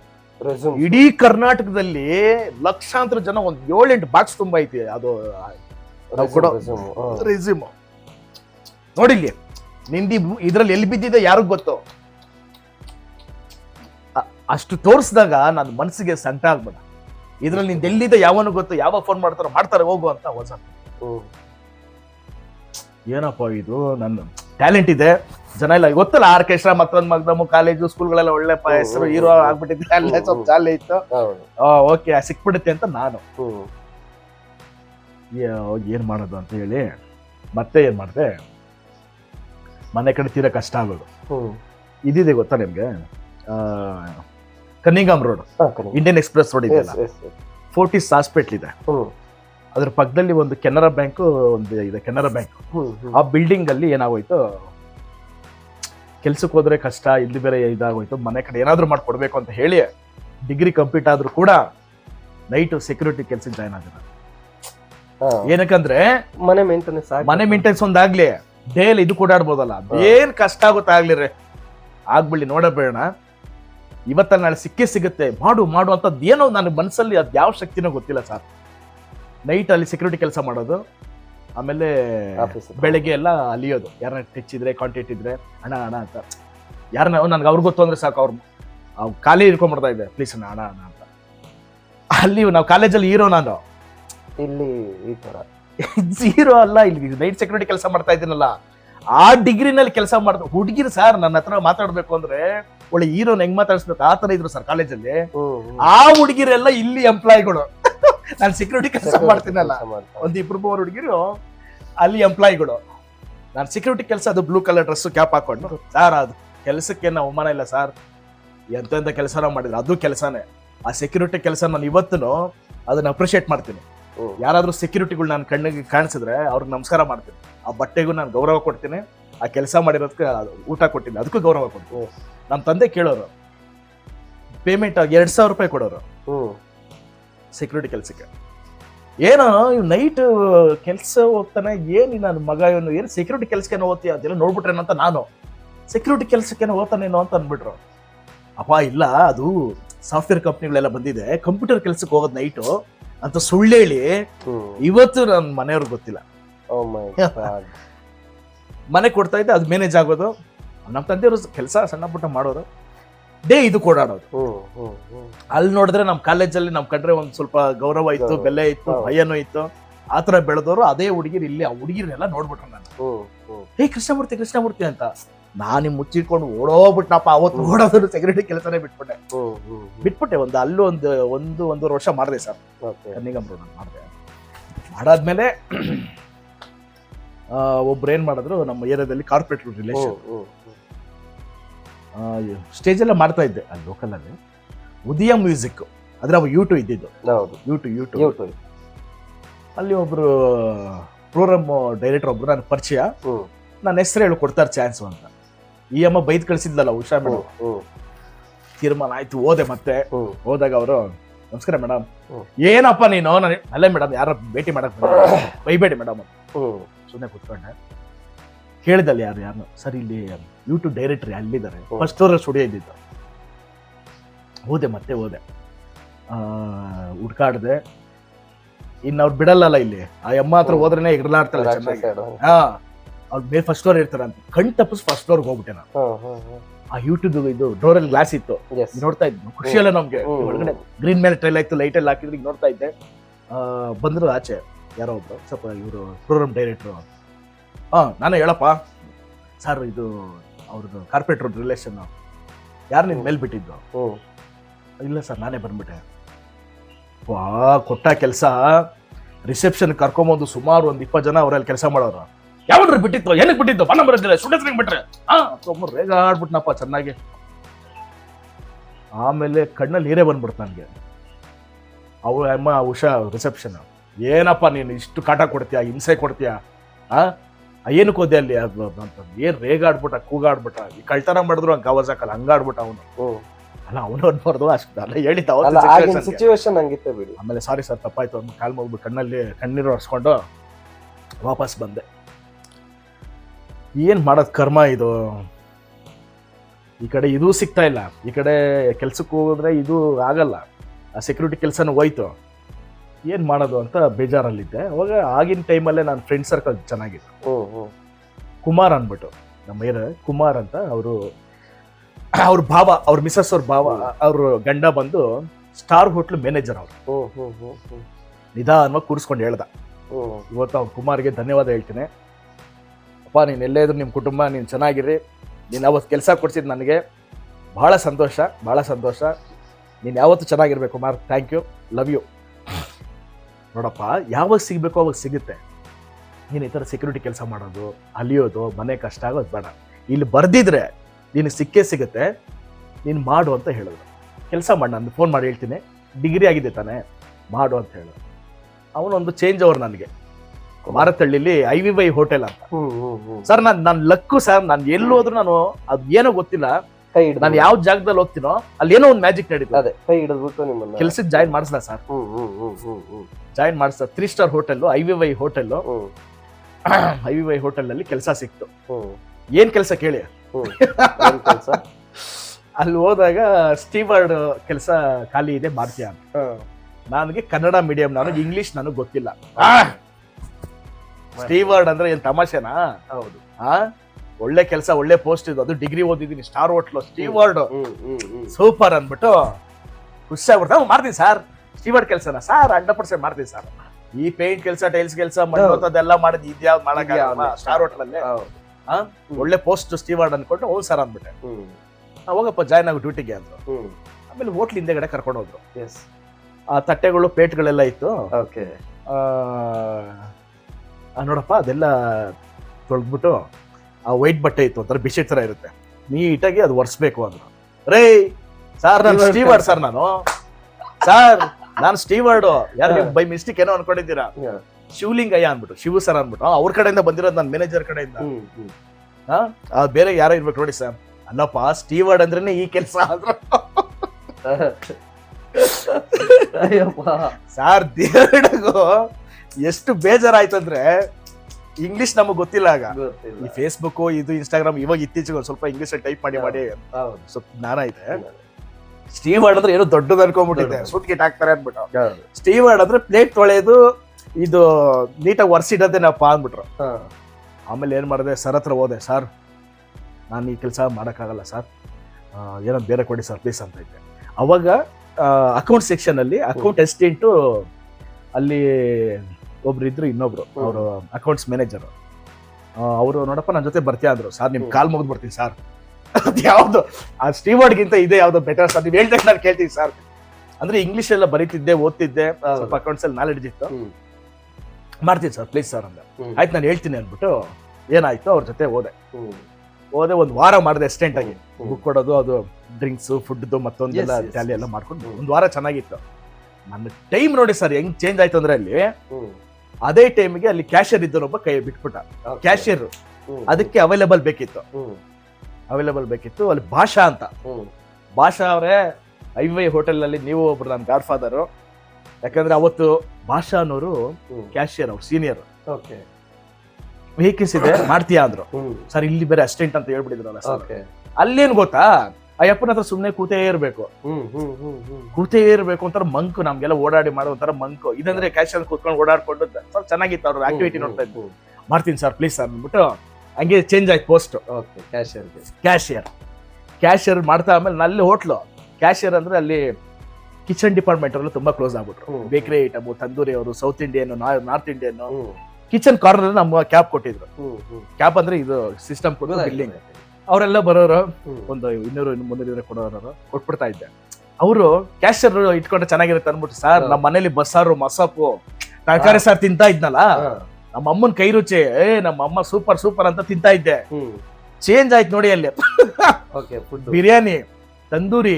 ಇಡೀ ಕರ್ನಾಟಕದಲ್ಲಿ ಲಕ್ಷಾಂತರ ಜನ ಒಂದ್ ಏಳೆಂಟು ಬಾಕ್ಸ್ ತುಂಬಾ ಐತಿ. ಅದು ರೆಸ್ಯೂಮ್ ನೋಡಿಲ್ಲಿ ನಿಂದಿ ಇದ್ರಲ್ಲಿ ಎಲ್ಲಿ ಬಿದ್ದಿದೆ ಯಾರಿಗ್ ಗೊತ್ತು? ಅಷ್ಟು ತೋರಿಸಿದಾಗ ನನ್ನ ಮನಸ್ಸಿಗೆ ಸಂಟ ಆಗ್ಬೇಡ ಇದ್ರಲ್ಲಿ ನಿಂದ ಎಲ್ಲಿದೆ ಯಾವನು ಗೊತ್ತು ಯಾವಾಗ ಫೋನ್ ಮಾಡ್ತಾರೋ ಮಾಡ್ತಾರೆ ಹೋಗು ಅಂತ ಹೊಸ. ಏನಪ್ಪ ಇದು? ನನ್ನ ಟ್ಯಾಲೆಂಟ್ ಇದೆ. ಜನ ಇಲ್ಲ ಗೊತ್ತಲ್ಲ ಆರ್ಕೆಸ್ಟ್ರಾ ಮತ್ತೊಂದು ಮಗ್ದಮು ಕಾಲೇಜು ಸ್ಕೂಲ್ಗಳೆಲ್ಲ ಒಳ್ಳೆ ಹೆಸರು ಹೀರೋ ಆಗ್ಬಿಟ್ಟಿದ್ದೆ ಅಲ್ಲೇ ಸ್ವಲ್ಪ ಚಾಲೆ ಇತ್ತು. ಓಕೆ ಸಿಕ್ಬಿಡುತ್ತೆ ಅಂತ ನಾನು. ಏನ್ ಮಾಡೋದು ಅಂತ ಹೇಳಿ ಮತ್ತೆ ಏನ್ ಮಾಡಿದೆ? ಮನೆ ಕಡೆ ತೀರಾ ಕಷ್ಟ ಆಗೋದು. ಇದಿದೆ ಗೊತ್ತಾ ನಿಮ್ಗೆ? ಆ, Cunningham road. Indian Express road ಇದೆ. ಫೋರ್ಟಿಸ್ ಹಾಸ್ಪಿಟ್ಲ್ ಇದೆ. ಅದ್ರ ಪಕ್ಕದಲ್ಲಿ ಒಂದು ಕೆನರಾ ಬ್ಯಾಂಕ್ ಒಂದು ಇದೆ ಕೆನರಾ ಬ್ಯಾಂಕ್. ಆ ಬಿಲ್ಡಿಂಗ್ ಅಲ್ಲಿ ಏನಾಗೋಯ್ತು? ಕೆಲ್ಸಕ್ಕೆ ಹೋದ್ರೆ ಕಷ್ಟ ಇಲ್ಲಿ ಬೇರೆ ಇದಾಗೋಯ್ತು ಮನೆ ಕಡೆ ಏನಾದ್ರೂ ಮಾಡ್ಕೊಡ್ಬೇಕು ಅಂತ ಹೇಳಿ ಡಿಗ್ರಿ ಕಂಪ್ಲೀಟ್ ಆದ್ರೂ ಕೂಡ ನೈಟ್ ಸೆಕ್ಯೂರಿಟಿ ಕೆಲ್ಸಕ್ಕೆ ಜಾಯ್ನ್ ಆಗಿದೆ. ಏನಕ್ಕಂದ್ರೆ ಮನೆ ಮೇಂಟೆನೆನ್ಸ್ ಮನೆ ಮೇಂಟೆನೆನ್ಸ್ ಒಂದಾಗ್ಲಿ ಡೇಲಿ ಇದು ಕೂಡಾಡ್ಬೋದಲ್ಲ. ಏನ್ ಕಷ್ಟ ಆಗುತ್ತೆ ಆಗ್ಲಿ ರೀ. ಆಗ್ಬಿಡ್ಲಿ ನೋಡಬೇಡ ಇವತ್ತಲ್ಲ ನಾಳೆ ಸಿಕ್ಕೇ ಸಿಗುತ್ತೆ. ಮಾಡು ಮಾಡು ಅಂತದ್ದು ಏನೋ ನನ್ನ ಮನಸ್ಸಲ್ಲಿ ಅದು ಯಾವ ಶಕ್ತಿನೋ ಗೊತ್ತಿಲ್ಲ ಸರ್. ನೈಟ್ ಅಲ್ಲಿ ಸೆಕ್ಯೂರಿಟಿ ಕೆಲಸ ಮಾಡೋದು ಆಮೇಲೆ ಬೆಳಗ್ಗೆ ಎಲ್ಲ ಅಲಿಯೋದು. ಯಾರನ್ನ ಟಚ್ ಇದ್ರೆ ಕಾಂಟ್ಯಾಕ್ಟ್ ಇದ್ರೆ ಹಣ ಹಣ ಅಂತ. ಯಾರನ್ನ ನನ್ಗೆ ಅವ್ರಿಗೆ ಗೊತ್ತು ಅಂದ್ರೆ ಸಾಕು ಅವ್ರು. ಅವ್ರು ಖಾಲಿ ಇಟ್ಕೊಂಡ್ಬಿಡ್ತಾ ಇದ್ದೆ ಪ್ಲೀಸ್ ಅಣ್ಣ ಅಣ್ಣ ಅಣ್ಣ ಅಂತ. ಅಲ್ಲಿ ನಾವು ಕಾಲೇಜಲ್ಲಿ ಹೀರೋ ನಾನು ಇಲ್ಲಿ ಈ ತರ. ಜೀರೋ ಅಲ್ಲ ಇಲ್ಲಿ ನೈಟ್ ಸೆಕ್ಯೂರಿಟಿ ಕೆಲಸ ಮಾಡ್ತಾ ಇದ್ದೀನಲ್ಲ. ಆ ಡಿಗ್ರಿನಲ್ಲಿ ಕೆಲಸ ಮಾಡಿದ್ರು ಹುಡುಗಿರು ಸರ್ ನನ್ನ ಹತ್ರ ಮಾತಾಡ್ಬೇಕು ಅಂದ್ರೆ ಒಳ್ಳೆ ಹೀರೋನ್ ಹೆಂಗ್ ಮಾತಾಡಿಸ್ಬೇಕು ಆ ತರ ಇದ್ರು ಸರ್ ಕಾಲೇಜಲ್ಲಿ. ಆ ಹುಡುಗಿರೆಲ್ಲ ಇಲ್ಲಿ ಎಂಪ್ಲಾಯ್ಗಳು ನಾನು ಸೆಕ್ಯೂರಿಟಿ ಕೆಲಸ ಮಾಡ್ತೀನಲ್ಲ. ಒಂದ್ ಇಬ್ರು ಮೂವರು ಹುಡುಗಿರು ಅಲ್ಲಿ ಎಂಪ್ಲಾಯ್ಗಳು ನಾನು ಸೆಕ್ಯೂರಿಟಿ ಕೆಲಸ ಅದು ಬ್ಲೂ ಕಲರ್ ಡ್ರೆಸ್ ಕ್ಯಾಪ್ ಹಾಕೊಂಡು. ಸರ್ ಅದು ಕೆಲಸಕ್ಕೇನು ಅವಮಾನ ಇಲ್ಲ ಸರ್. ಎಂತೆಂಥ ಕೆಲಸನ ಮಾಡಿದ್ರು ಅದು ಕೆಲಸನೇ. ಆ ಸೆಕ್ಯೂರಿಟಿ ಕೆಲಸ ನಾನು ಇವತ್ತು ಅದನ್ನ ಅಪ್ರಿಷಿಯೇಟ್ ಮಾಡ್ತೀನಿ. ಯಾರಾದ್ರೂ ಸೆಕ್ಯೂರಿಟಿಗಳು ನಾನು ಕಣ್ಣಿಗೆ ಕಾಣಿಸಿದ್ರೆ ಅವ್ರಿಗೆ ನಮಸ್ಕಾರ ಮಾಡ್ತೀನಿ. ಆ ಬಟ್ಟೆಗೂ ನಾನು ಗೌರವ ಕೊಡ್ತೀನಿ. ಆ ಕೆಲಸ ಮಾಡಿರೋದಕ್ಕೆ ಊಟ ಕೊಟ್ಟಿಲ್ಲ ಅದಕ್ಕೂ ಗೌರವ ಕೊಡ್ತೀನಿ. ನಮ್ಮ ತಂದೆ ಕೇಳೋರು ಪೇಮೆಂಟ್ ಎರಡು ಸಾವಿರ ರೂಪಾಯಿ ಕೊಡೋರು ಸೆಕ್ಯೂರಿಟಿ ಕೆಲಸಕ್ಕೆ. ಏನೋ ಇವ್ ನೈಟ್ ಕೆಲಸ ಹೋಗ್ತಾನೆ ಏನು ನನ್ನ ಮಗ ಇವನು ಏನು ಸೆಕ್ಯೂರಿಟಿ ಕೆಲಸಕ್ಕೆ ಓದ್ತೀಯ ಅದೆಲ್ಲ ನೋಡ್ಬಿಟ್ರೇನಂತ ನಾನು. ಸೆಕ್ಯೂರಿಟಿ ಕೆಲಸಕ್ಕೆ ಓದ್ತಾನೇನೋ ಅಂತ ಅಂದ್ಬಿಟ್ರು. ಅಪ್ಪ ಇಲ್ಲ ಅದು ಸಾಫ್ಟ್ವೇರ್ ಕಂಪ್ನಿಗಳೆಲ್ಲ ಬಂದಿದೆ. ಕಂಪ್ಯೂಟರ್ ಕೆಲಸಕ್ಕೆ ಹೋಗೋದು ನೈಟು ಅಂತ ಸುಳ್ಳು ಹೇಳಿ ಇವತ್ತು ನನ್ನ ಮನೆಯವ್ರಿಗೆ ಗೊತ್ತಿಲ್ಲ. ಮನೆ ಕೊಡ್ತಾ ಇದ್ದೆ ಅದು ಮ್ಯಾನೇಜ್ ಆಗೋದು. ನಮ್ಮ ತಂದೆಯವರು ಕೆಲಸ ಸಣ್ಣ ಪುಟ್ಟ ಮಾಡೋರು. ಡೇ ಇದು ಕೊಡಾಡೋದು ಅಲ್ಲಿ ನೋಡಿದ್ರೆ ನಮ್ಮ ಕಾಲೇಜಲ್ಲಿ ನಮ್ಮ ಕಂಡ್ರೆ ಒಂದು ಸ್ವಲ್ಪ ಗೌರವ ಇತ್ತು. ಬೆಲೆ ಇತ್ತು. ಭಯನೂ ಇತ್ತು. ಆತರ ಬೆಳೆದವರು ಅದೇ ಹುಡುಗಿರು ಇಲ್ಲಿ ಆ ಹುಡುಗಿರನ್ನೆಲ್ಲ ನೋಡ್ಬಿಟ್ರು ನಾನು. ಹೇ ಕೃಷ್ಣಮೂರ್ತಿ ಕೃಷ್ಣಮೂರ್ತಿ ಅಂತ. ನಾನು ಮುಚ್ಚಿಟ್ಕೊಂಡು ಓಡೋಗ್ಬಿಟ್ನಪ್ಪ ಅವತ್ತು ಓಡೋದ್ರು ಸೆಕ್ಯೂರಿಟಿ ಕೆಲಸನೇ ಬಿಟ್ಬಿಟ್ಟೆ. ಬಿಟ್ಬಿಟ್ಟೆ ಒಂದು ಅಲ್ಲೂ ಒಂದು ಒಂದು ಒಂದೂವರೆ ವರ್ಷ ಮಾಡಿದೆ ಸರ್. ಕನ್ನಿಗಂಬ್ರು ನಾನು ಮಾಡಿದೆ. ಮಾಡಾದ್ಮೇಲೆ ಒಬ್ರು ಏನ್ ಮಾಡಿದ್ರು ನಮ್ಮ ಏರಿಯಾದಲ್ಲಿ ಕಾರ್ಪೊರೇಟ್ ರಿಲೇಷನ್ ಸ್ಟೇಜ್ ಎಲ್ಲ ಮಾಡ್ತಾ ಇದ್ದೆ ಅಲ್ಲಿ ಲೋಕಲ್ ಅಲ್ಲಿ. ಉದಯ ಮ್ಯೂಸಿಕ್ ಅಂದ್ರೆ ಅವ ಯೂಟ್ಯೂಬ್ ಇದ್ದಿದ್ದು. ಯೂಟ್ಯೂಬ್ ಯೂಟ್ಯೂಬ್ ಅಲ್ಲಿ ಒಬ್ರು ಪ್ರೋಗ್ರಾಮ್ ಡೈರೆಕ್ಟರ್ ಒಬ್ರು ನನ್ನ ಪರಿಚಯ. ನನ್ನ ಹೆಸರು ಹೇಳಿ ಕೊಡ್ತಾರೆ ಚಾನ್ಸ್ ಅಂತ. ಈ ಅಮ್ಮ ಬೈದ್ ಕಳಿಸಿದ್ಲಲ್ಲ ಉಷಾ ಮೇಡಮ್ ತೀರ್ಮಾನ ಆಯ್ತು ಓದೆ ಮತ್ತೆ. ಹೋದಾಗ ಅವರು ನಮಸ್ಕಾರ ಮೇಡಮ್. ಏನಪ್ಪ ನೀನು? ನಾನು ಅಲ್ಲೇ ಮೇಡಮ್ ಯಾರ ಭೇಟಿ ಮಾಡಕ್ ಬೈಬೇಡಿ ಮೇಡಮ್ ಸುಮ್ಮನೆ ಕುತ್ಕೊಂಡೆ. ಕೇಳಿದಲ್ಲಿ ಯಾರು ಯಾರು? ಸರ್ ಇಲ್ಲಿ ಯೂಟ್ಯೂಬ್ ಡೈರೆಕ್ಟ್ರಿ ಅಲ್ಲಿದ್ದಾರೆ. ಫಸ್ಟ್ ಫ್ಲೋರ್ ಸ್ಟುಡಿಯೋ ಇದ್ದಿದ್ದು. ಹೋದೆ ಮತ್ತೆ ಹೋದೆ ಹುಡ್ಕಾಡ್ದೆ. ಇನ್ನು ಅವ್ರು ಬಿಡಲ್ಲಲ್ಲ ಇಲ್ಲಿ. ಆ ಅಮ್ಮ ಹತ್ರ ಹೋದ್ರೆ ಹೋದ್ರೇನೆ ಎಗರ್ಲಾಡ್ತಾಳೆ ಹಾ. ಅವ್ರು ಬೇರೆ ಫಸ್ಟ್ ಫ್ಲೋರ್ ಇರ್ತಾರಂತ ಕಣ್ ತಪ್ಪಿಸ್ ಫಸ್ಟ್ ಫ್ಲೋರ್ಗೆ ಹೋಗ್ಬಿಟ್ಟೆ ನಾನು. ಆ ಯೂಟ್ಯೂಬ್ ಇದು ಡೋರಲ್ಲಿ ಗ್ಲಾಸ್ ಇತ್ತು. ನೋಡ್ತಾ ಇದ್ದೆ ಖುಷಿಯಲ್ಲ ನಮ್ಗೆ. ಒಳಗಡೆ ಗ್ರೀನ್ ಮೇಲೆ ಟ್ರೈಲ್ ಆಯ್ತು ಲೈಟ್ ಎಲ್ಲ ಹಾಕಿದ್ರೆ ಈಗ ನೋಡ್ತಾ ಇದ್ದೆ. ಬಂದ್ರು ಆಚೆ ಯಾರೋ ಒಬ್ರು ಸ್ವಲ್ಪ ಇವರು ಪ್ರೋಗ್ರಾಮ್ ಡೈರೆಕ್ಟ್ರು ಹಾ ನಾನೇ ಹೇಳಪ್ಪ. ಸರ್ ಇದು ಅವ್ರದ್ದು ಕಾರ್ಪೊರೇಟರ್ ರಿಲೇಷನ್ ಯಾರು ನಿನ್ ಮೇಲೆ ಬಿಟ್ಟಿದ್ದು? ಇಲ್ಲ ಸರ್ ನಾನೇ ಬಂದ್ಬಿಟ್ಟೆ. ವಾ ಕೊಟ್ಟ ಕೆಲಸ. ರಿಸೆಪ್ಷನ್ ಕರ್ಕೊಂಬಂದು ಸುಮಾರು ಒಂದು ಇಪ್ಪತ್ತು ಜನ ಅವರಲ್ಲಿ ಕೆಲಸ ಮಾಡೋರು. ಯಾವನ್ರಿ ಬಿಟ್ಟಿತ್ತು? ಏನಕ್ಕೆ ಬಿಟ್ಟಿದ್ದು ನಂಬರ್ ಬರೋದಿಲ್ಲ. ಸ್ಟೂಡೆಂಟ್ಸ್ಗೆ ಬಿಟ್ರೆ. ಹಾ ಒಬ್ಬರು ರೇಗ ಆಡ್ಬಿಟ್ನಪ್ಪ ಚೆನ್ನಾಗಿ. ಆಮೇಲೆ ಕಣ್ಣಲ್ಲಿ ನೀರೇ ಬಂದ್ಬಿಡ್ತು ನನಗೆ. ಅವ ಅಮ್ಮ ಉಷಾ ರಿಸೆಪ್ಷನ್ ಏನಪ್ಪ ನೀನು ಇಷ್ಟು ಕಾಟ ಕೊಡ್ತೀಯ ಹಿಂಸೆ ಕೊಡ್ತೀಯ? ಆ? ಏನಕ್ಕೆ ಹೋದೆ ಅಲ್ಲಿ? ಅದು ಅಂತ ಏನ್ ರೇಗಾಡ್ಬಿಟ್ಟ ಕೂಗಾಡ್ಬಿಟ್ಟ ಈ ಕಳ್ತನ ಮಾಡಿದ್ರು ಹಂಗೆ ಕವರ್ಸ್ ಹಾಕಲ್ಲ ಹಂಗಾಡ್ಬಿಟ್ಟ ಅವನು. ಅಲ್ಲ ಅವನು ಅನ್ಬಾರ್ದು ಅಷ್ಟು ಅಲ್ಲ ಹೇಳಿದ್ದ ಅವತ್ತು ಸಿಚುವೇಶನ್ ಹಂಗಿತ್ತೆ ಬಿಡಿ. ಆಮೇಲೆ ಸಾರಿ ಸರ್ ತಪ್ಪಾಯ್ತು. ಅವ್ನು ಕಾಲು ಮಾಡ್ಬಿಟ್ಟು ಕಣ್ಣಲ್ಲಿ ಕಣ್ಣೀರು ಒರೆಸ್ಕೊಂಡು ವಾಪಸ್ ಬಂದೆ. ಏನ್ ಮಾಡೋದು ಕರ್ಮ ಇದು? ಈ ಕಡೆ ಇದೂ ಸಿಗ್ತಾ ಇಲ್ಲ. ಈ ಕಡೆ ಕೆಲ್ಸಕ್ಕೆ ಹೋಗಿದ್ರೆ ಇದು ಆಗಲ್ಲ. ಆ ಸೆಕ್ಯೂರಿಟಿ ಕೆಲಸನೂ ಹೋಯ್ತು. ಏನು ಮಾಡೋದು ಅಂತ ಬೇಜಾರಲ್ಲಿದ್ದೆ. ಅವಾಗ ಆಗಿನ ಟೈಮಲ್ಲೇ ನಾನು ಫ್ರೆಂಡ್ ಸರ್ಕಲ್ ಚೆನ್ನಾಗಿತ್ತು. ಕುಮಾರ್ ಅಂದ್ಬಿಟ್ಟು ನಮ್ಮ ಏರ ಕುಮಾರ್ ಅಂತ ಅವರು ಅವ್ರ ಭಾವ ಅವ್ರ ಮಿಸಸ್ ಅವ್ರ ಭಾವ ಅವ್ರ ಗಂಡ ಬಂದು ಸ್ಟಾರ್ ಹೋಟ್ಲ್ ಮ್ಯಾನೇಜರ್ ಅವರು. ನಿಧಾನವಾಗಿ ಕೂರಿಸ್ಕೊಂಡು ಹೇಳ್ದ. ಇವತ್ತು ಅವ್ರ ಕುಮಾರ್ಗೆ ಧನ್ಯವಾದ ಹೇಳ್ತೀನಿ. ಅಪ್ಪ, ನೀನು ಎಲ್ಲೇ ಇದ್ರು ನಿಮ್ಮ ಕುಟುಂಬ, ನೀನು ಚೆನ್ನಾಗಿರಿ. ನೀನು ಅವತ್ತು ಕೆಲಸ ಕೊಡ್ಸಿದ್ದು ನನಗೆ ಭಾಳ ಸಂತೋಷ ಭಾಳ ಸಂತೋಷ. ನೀನು ಯಾವತ್ತೂ ಚೆನ್ನಾಗಿರ್ಬೇಕು Mark thank you love you ನೋಡಪ್ಪ, ಯಾವಾಗ ಸಿಗಬೇಕು ಅವಾಗ ಸಿಗುತ್ತೆ. ನೀನು ಈ ಥರ ಸೆಕ್ಯೂರಿಟಿ ಕೆಲಸ ಮಾಡೋದು, ಅಲಿಯೋದು, ಮನೆ ಕಷ್ಟ ಆಗೋದು ಬೇಡ. ಇಲ್ಲಿ ಬರ್ದಿದ್ರೆ ನೀನು ಸಿಕ್ಕೇ ಸಿಗುತ್ತೆ. ನೀನು ಮಾಡು ಅಂತ ಹೇಳಿದ್ರು ಕೆಲಸ ಮಾಡಿ ನಾನು ಫೋನ್ ಮಾಡಿ ಹೇಳ್ತೀನಿ. ಡಿಗ್ರಿ ಆಗಿದೆ ತಾನೇ, ಮಾಡು ಅಂತ ಹೇಳಿದ್ರು ಅವನೊಂದು ಚೇಂಜ್ ಅವ್ರು ನನಗೆ. ಮಾರತಳ್ಳಿಲಿ ಐ ವಿ ವೈ ಹೋಟೆಲ್ ಅಂತ. ಸರ್ ನಾನು ನನ್ನ ಲಕ್ಕು ಸರ್ ನಾನು ಎಲ್ಲಿ ಹೋದ್ರು ನಾನು ಅದು ಏನೋ ಗೊತ್ತಿಲ್ಲ. ಕೈ ಹಿಡಿದು ನಾನು ಯಾವ ಜಾಗದಲ್ಲಿ ಹೋಗ್ತೀನೋ ಅಲ್ಲಿ ಏನೋ ಒಂದು ಮ್ಯಾಜಿಕ್ ನಡೀತದೆ. ಅದೇ ಕೈ ಹಿಡಿದ್ಬಿಟ್ಟು ನಿಮ್ಮನ್ನ. ಕೆಲ್ಸಕ್ಕೆ ಜಾಯಿನ್ ಮಾಡಿಸ್ಲಾ ಸರ್. ಹ್ಮ್ ಹ್ಮ್ ಹ್ಮ್ ಹ್ಮ್ ಹ್ಮ್ join ಮಾಡಿಸ್ದ three star hotel I V Y hotel hmm. I V Y hotel ಅಲ್ಲಿ ಕೆಲಸ ಸಿಕ್ತು. ಹ್ಮ್. ಏನ್ ಕೆಲಸ ಕೇಳಿ? ಹ್ಮ್. ಏನ್ ಕೆಲ್ಸ? ಅಲ್ಲಿ ಹೋದಾಗ ಸ್ಟೀವರ್ಡ್ ಕೆಲಸ ಖಾಲಿ ಇದೆ ಮಾಡ್ತೀಯ ಅಂತ. ನನಗೆ ಕನ್ನಡ ಮೀಡಿಯಂ ನಾನು ಇಂಗ್ಲಿಷ್ ನನಗೆ ಗೊತ್ತಿಲ್ಲ. ಸ್ಟೀವರ್ಡ್ ಅಂದ್ರೆ ಏನ್ ತಮಾಷೆನಾ? ಹೌದು. ಆ? ಒಳ್ಳೆ ಕೆಲಸ ಒಳ್ಳೆ ಪೋಸ್ಟ್ ಇದು ಅದು ಡಿಗ್ರಿ ಓದಿದೀನಿ ಸ್ಟಾರ್ ಹೋಟ್ಲು ಸ್ಟೀವರ್ಡ್ ಸೂಪರ್ ಅಂದ್ಬಿಟ್ಟು ಖುಷಿ ಆಗ್ಬಿಡ್ತಾ. ಮಾಡ್ತೀನಿ ಸರ್ ಸ್ಟೀವರ್ಡ್ ಕೆಲಸನ. ಸರ್ ಹಂಡ್ರೆಡ್ ಪರ್ಸೆಂಟ್ ಮಾಡ್ತೀನಿ ಸರ್ ಈ ಪೇಂಟ್ ಕೆಲಸ ಟೈಲ್ಸ್ ಕೆಲಸ ಅದೆಲ್ಲ ಮಾಡಿದ್ ಇದ್ಯಾವ್ದು ಮಾಡಕ್? ಸ್ಟಾರ್ ಹೋಟ್ಲಲ್ಲೇ ಒಳ್ಳೆ ಪೋಸ್ಟ್ ಸ್ಟೀವರ್ಡ್ ಅನ್ಕೊಂಡು ಹೌದು ಸರ್ ಅಂದ್ಬಿಟ್ಟೆ. ಹೋಗಪ್ಪ ಜಾಯ್ನ್ ಆಗು ಡ್ಯೂಟಿಗೆ ಅಂದ್ರು. ಆಮೇಲೆ ಹೋಟ್ಲ್ ಹಿಂದೆಗಡೆ ಕರ್ಕೊಂಡು ಹೋದ್ರು. ಎಸ್ ಆ ತಟ್ಟೆಗಳು ಪ್ಲೇಟ್ಗಳೆಲ್ಲ ಇತ್ತು. ಓಕೆ ನೋಡಪ್ಪ ಅದೆಲ್ಲ ತೊಳೆದ್ಬಿಟ್ಟು ಆ ವೈಟ್ ಬಟ್ಟೆ ಇತ್ತು ಒಂಥರ ಬಿಸಿ ಥರ ಇರುತ್ತೆ. ನೀಟಾಗಿ ಅದು ಒರೆಸ್ಬೇಕು ಅಂದ್ರು ರೇ ಸರ್ ನಾನು ಸ್ಟೀವರ್ಡ್ ಸರ್ ನಾನು. ಸರ್ ನಾನು ಸ್ಟೀವರ್ಡು ಯಾರು ಬೈ ಮಿಸ್ಟೇಕ್ ಏನೋ ಅನ್ಕೊಂಡಿದ್ದೀರಾ. ಶಿವಲಿಂಗಯ್ಯ ಅಂದ್ಬಿಟ್ಟು ಶಿವ ಸರ್ ಅಂದ್ಬಿಟ್ಟು ಅವ್ರ ಕಡೆಯಿಂದ ಬಂದಿರೋದು ನನ್ನ ಮ್ಯಾನೇಜರ್ ಕಡೆಯಿಂದ. ಹಾ ಬೇರೆ ಯಾರೋ ಇರ್ಬೇಕು ನೋಡಿ ಸರ್ ಅಲ್ಲಪ್ಪ ಸ್ಟೀವರ್ಡ್ ಅಂದ್ರೇನೆ ಈ ಕೆಲಸ ಆದ್ರು. ಸರ್ ಸಾರ್ ದೇವರಿಗೂ ಎಷ್ಟು ಬೇಜಾರಾಯ್ತಂದ್ರೆ ಇಂಗ್ಲಿಷ್ ನಮಗೆ ಗೊತ್ತಿಲ್ಲ ಆಗ. ಈ ಫೇಸ್ಬುಕ್ ಇದು ಇನ್ಸ್ಟಾಗ್ರಾಮ್ ಇವಾಗ ಇತ್ತೀಚೆಗೆ ಒಂದು ಸ್ವಲ್ಪ ಇಂಗ್ಲಿಷ್ ಟೈಪ್ ಮಾಡಿ ಮಾಡಿ ಸ್ವಲ್ಪ ಜ್ಞಾನ ಇದೆ. ಸ್ಟೀವರ್ಡ್ ಅಂದ್ರೆ ಏನೋ ದೊಡ್ಡದು ಅನ್ಕೊಂಡ್ಬಿಟ್ಟಿದೆ. ಸುಟ್ಕಿಟ್ ಹಾಕ್ತಾರೆ ಅಂದ್ಬಿಟ್ಟು ಸ್ಟೀವ್ ಸ್ಟೀವರ್ಡ್ ಅಂದ್ರೆ ಪ್ಲೇಟ್ ತೊಳೆಯೋದು ಇದು ನೀಟಾಗಿ ಒರೆಸಿಡೋದೇನಪ್ಪ ಅಂದ್ಬಿಟ್ರು ಆಮೇಲೆ ಏನ್ ಮಾಡಿದೆ? ಸರ್ ಹತ್ರ ಹೋದೆ ಸರ್ ನಾನು ಈ ಕೆಲಸ ಮಾಡೋಕ್ಕಾಗಲ್ಲ ಸರ್. ಏನೋ ಬೇರೆ ಕೊಡಿ ಸರ್ ಪ್ಲೀಸ್ ಅಂತ ಇದ್ದೆ. ಅವಾಗ ಅಕೌಂಟ್ ಸೆಕ್ಷನ್ ಅಲ್ಲಿ ಅಕೌಂಟ್ ಅಸಿಸ್ಟೆಂಟು ಅಲ್ಲಿ ಒಬ್ರು ಇದ್ರು ಇನ್ನೊಬ್ರು ಅವರು ಅಕೌಂಟ್ಸ್ ಮ್ಯಾನೇಜರ್ ಅವರು ನೋಡಪ್ಪ ನನ್ನ ಜೊತೆ ಬರ್ತೀಯ ಅಂದ್ರು. ಸರ್ ನಿಮ್ ಹ್ಮ್. ಕಾಲ್ ಮುಗಿದು ಬರ್ತೀನಿ ಸರ್. ಅದು ಯಾವ್ದು? ಆ ಸ್ಟೀವರ್ಡ್ಗಿಂತ ಇದೆ ಯಾವ್ದು ಬೆಟರ್ ಸರ್ ನೀವು ಹೇಳ್ದಾಗ ನಾನು ಕೇಳ್ತೀನಿ ಸರ್. ಅಂದ್ರೆ ಇಂಗ್ಲಿಷ್ ಎಲ್ಲ ಬರೀತಿದ್ದೆ ಓದ್ತಿದ್ದೆ. ಸ್ವಲ್ಪ ಅಕೌಂಟ್ಸ್ ಅಲ್ಲಿ ನಾಲೆಡ್ಜ್ ಇತ್ತು. ಮಾಡ್ತೀನಿ ಸರ್ ಪ್ಲೀಸ್ ಸರ್ ಅಂದ. ಆಯ್ತು ನಾನು ಹೇಳ್ತೀನಿ ಅಂದ್ಬಿಟ್ಟು ಏನಾಯ್ತು ಅವ್ರ ಜೊತೆ ಹೋದೆ. ಹೋದೆ ಒಂದು ವಾರ ಮಾಡಿದೆ ಎಸ್ಟೆಂಟ್ ಆಗಿ. ಬುಕ್ ಕೊಡೋದು ಅದು ಡ್ರಿಂಕ್ಸ್ ಫುಡ್ದು ಮತ್ತೊಂದೆಲ್ಲ ಟ್ಯಾಲಿ ಎಲ್ಲ ಮಾಡ್ಕೊಂಡು. ಒಂದು ವಾರ ಚೆನ್ನಾಗಿತ್ತು. ನನ್ನ ಟೈಮ್ ನೋಡಿ ಸರ್ ಹೆಂಗ್ ಚೇಂಜ್ ಆಯ್ತು ಅಂದ್ರೆ ಅಲ್ಲಿ ಅದೇ ಟೈಮಿಗೆ ಅಲ್ಲಿ ಕ್ಯಾಶಿಯರ್ ಇದ್ದನೊಬ್ಬ ಕೈ ಬಿಟ್ಬಿಟ್ಟ. ಕ್ಯಾಶಿಯರ್ ಅದಕ್ಕೆ ಅವೈಲೇಬಲ್ ಬೇಕಿತ್ತು. ಅವೈಲೇಬಲ್ ಬೇಕಿತ್ತು. ಅಲ್ಲಿ ಭಾಷಾ ಅಂತ. ಭಾಷಾ ಅವರೇ ಐವೈ ಹೋಟೆಲ್ನಲ್ಲಿ ನೀವು ಒಬ್ರು ನನ್ನ ಗಾಡ್ ಫಾದರ್ ಯಾಕಂದ್ರೆ ಅವತ್ತು ಭಾಷಾ ಅನ್ನೋರು ಕ್ಯಾಶಿಯರ್ ಅವ್ರು ಸೀನಿಯರ್ ಓಕೆ ವೆಹಿಕಲ್ಸ್ ಇದೆ ಮಾಡ್ತೀಯಾ ಅಂದ್ರು. ಸರ್ ಇಲ್ಲಿ ಬೇರೆ ಅಸಿಸ್ಟೆಂಟ್ ಅಂತ ಹೇಳ್ಬಿಟ್ಟಿದ್ರಲ್ಲ ಅಲ್ಲೇನ್ ಗೊತ್ತಾ? ಆ ಯಪ್ಪನ ಹತ್ರ ಸುಮ್ಮನೆ ಕೂತೇ ಇರಬೇಕು. ಕೂತೇ ಇರಬೇಕು ಅಂತಾರೆ ಮಂಕು ನಮ್ಗೆಲ್ಲ ಓಡಾಡಿ ಮಾಡೋ ಒಂಥರ ಮಂಕು. ಇದಂದ್ರೆ ಕ್ಯಾಶ್ ಅಲ್ಲಿ ಕೂತ್ಕೊಂಡು ಓಡಾಡ್ಕೊಂಡು ಸರ್ ಚೆನ್ನಾಗಿತ್ತು ಅವ್ರ ಆಕ್ಟಿವಿಟಿ ನೋಡ್ತಾ ಮಾಡ್ತೀನಿ ಸರ್ ಪ್ಲೀಸ್ ಸರ್ ಅಂದ್ಬಿಟ್ಟು ಹಂಗೆ ಚೇಂಜ್ ಆಯ್ತು post okay cashier cashier cashier ಮಾಡ್ತಾ ಆಮೇಲೆ ನಲ್ಲಿ ಹೋಟ್ಲು. ಕ್ಯಾಶಿಯರ್ ಅಂದ್ರೆ ಅಲ್ಲಿ ಕಿಚನ್ ಡಿಪಾರ್ಟ್ಮೆಂಟ್ ಅವರೆಲ್ಲ ತುಂಬಾ ಕ್ಲೋಸ್ ಆಗ್ಬಿಟ್ರು. ಬೇಕರಿ ಐಟಮ್ ತಂದೂರಿ ಅವರು south Indian north Indian kitchen corner ನಮ್ಮ ಕ್ಯಾಬ್ ಕೊಟ್ಟಿದ್ರು. ಕ್ಯಾಪ್ ಅಂದ್ರೆ ಇದು ಸಿಸ್ಟಮ್ ಕೊಟ್ಟು ಗೊತ್ತಾಯ್ತು, ಬಿಲ್ಡಿಂಗ್. ಅವರೆಲ್ಲ ಬರೋರು ಒಂದು ಇನ್ನೂರು ಇನ್ನು ಮುನ್ನೂರು ಇದ್ರೆ ಕೊಡೋರು ಕೊಟ್ಬಿಡ್ತಾ ಇದ್ದೆ. ಅವರು ಕ್ಯಾಶರ್ ಇಟ್ಕೊಂಡ್ರೆ ಚೆನ್ನಾಗಿರುತ್ತೆ ಅನ್ಬಿಟ್ಟು ಸರ್ ನಮ್ಮ ಮನೇಲಿ ಬಸ್ಸಾರು ಮಸಪ್ಪು ತರಕಾರಿ ಸಾರು ತಿಂತಾ ಇದ್ನಲ್ಲ? ನಮ್ಮ ಅಮ್ಮನ ಕೈ ರುಚಿ ಏ ನಮ್ಮ ಅಮ್ಮ ಸೂಪರ್ ಸೂಪರ್ ಅಂತ ತಿಂತಾ ಇದ್ದೆ. ಚೇಂಜ್ ಆಯ್ತು ನೋಡಿ ಅಲ್ಲಿ. Biryani. Tandoori.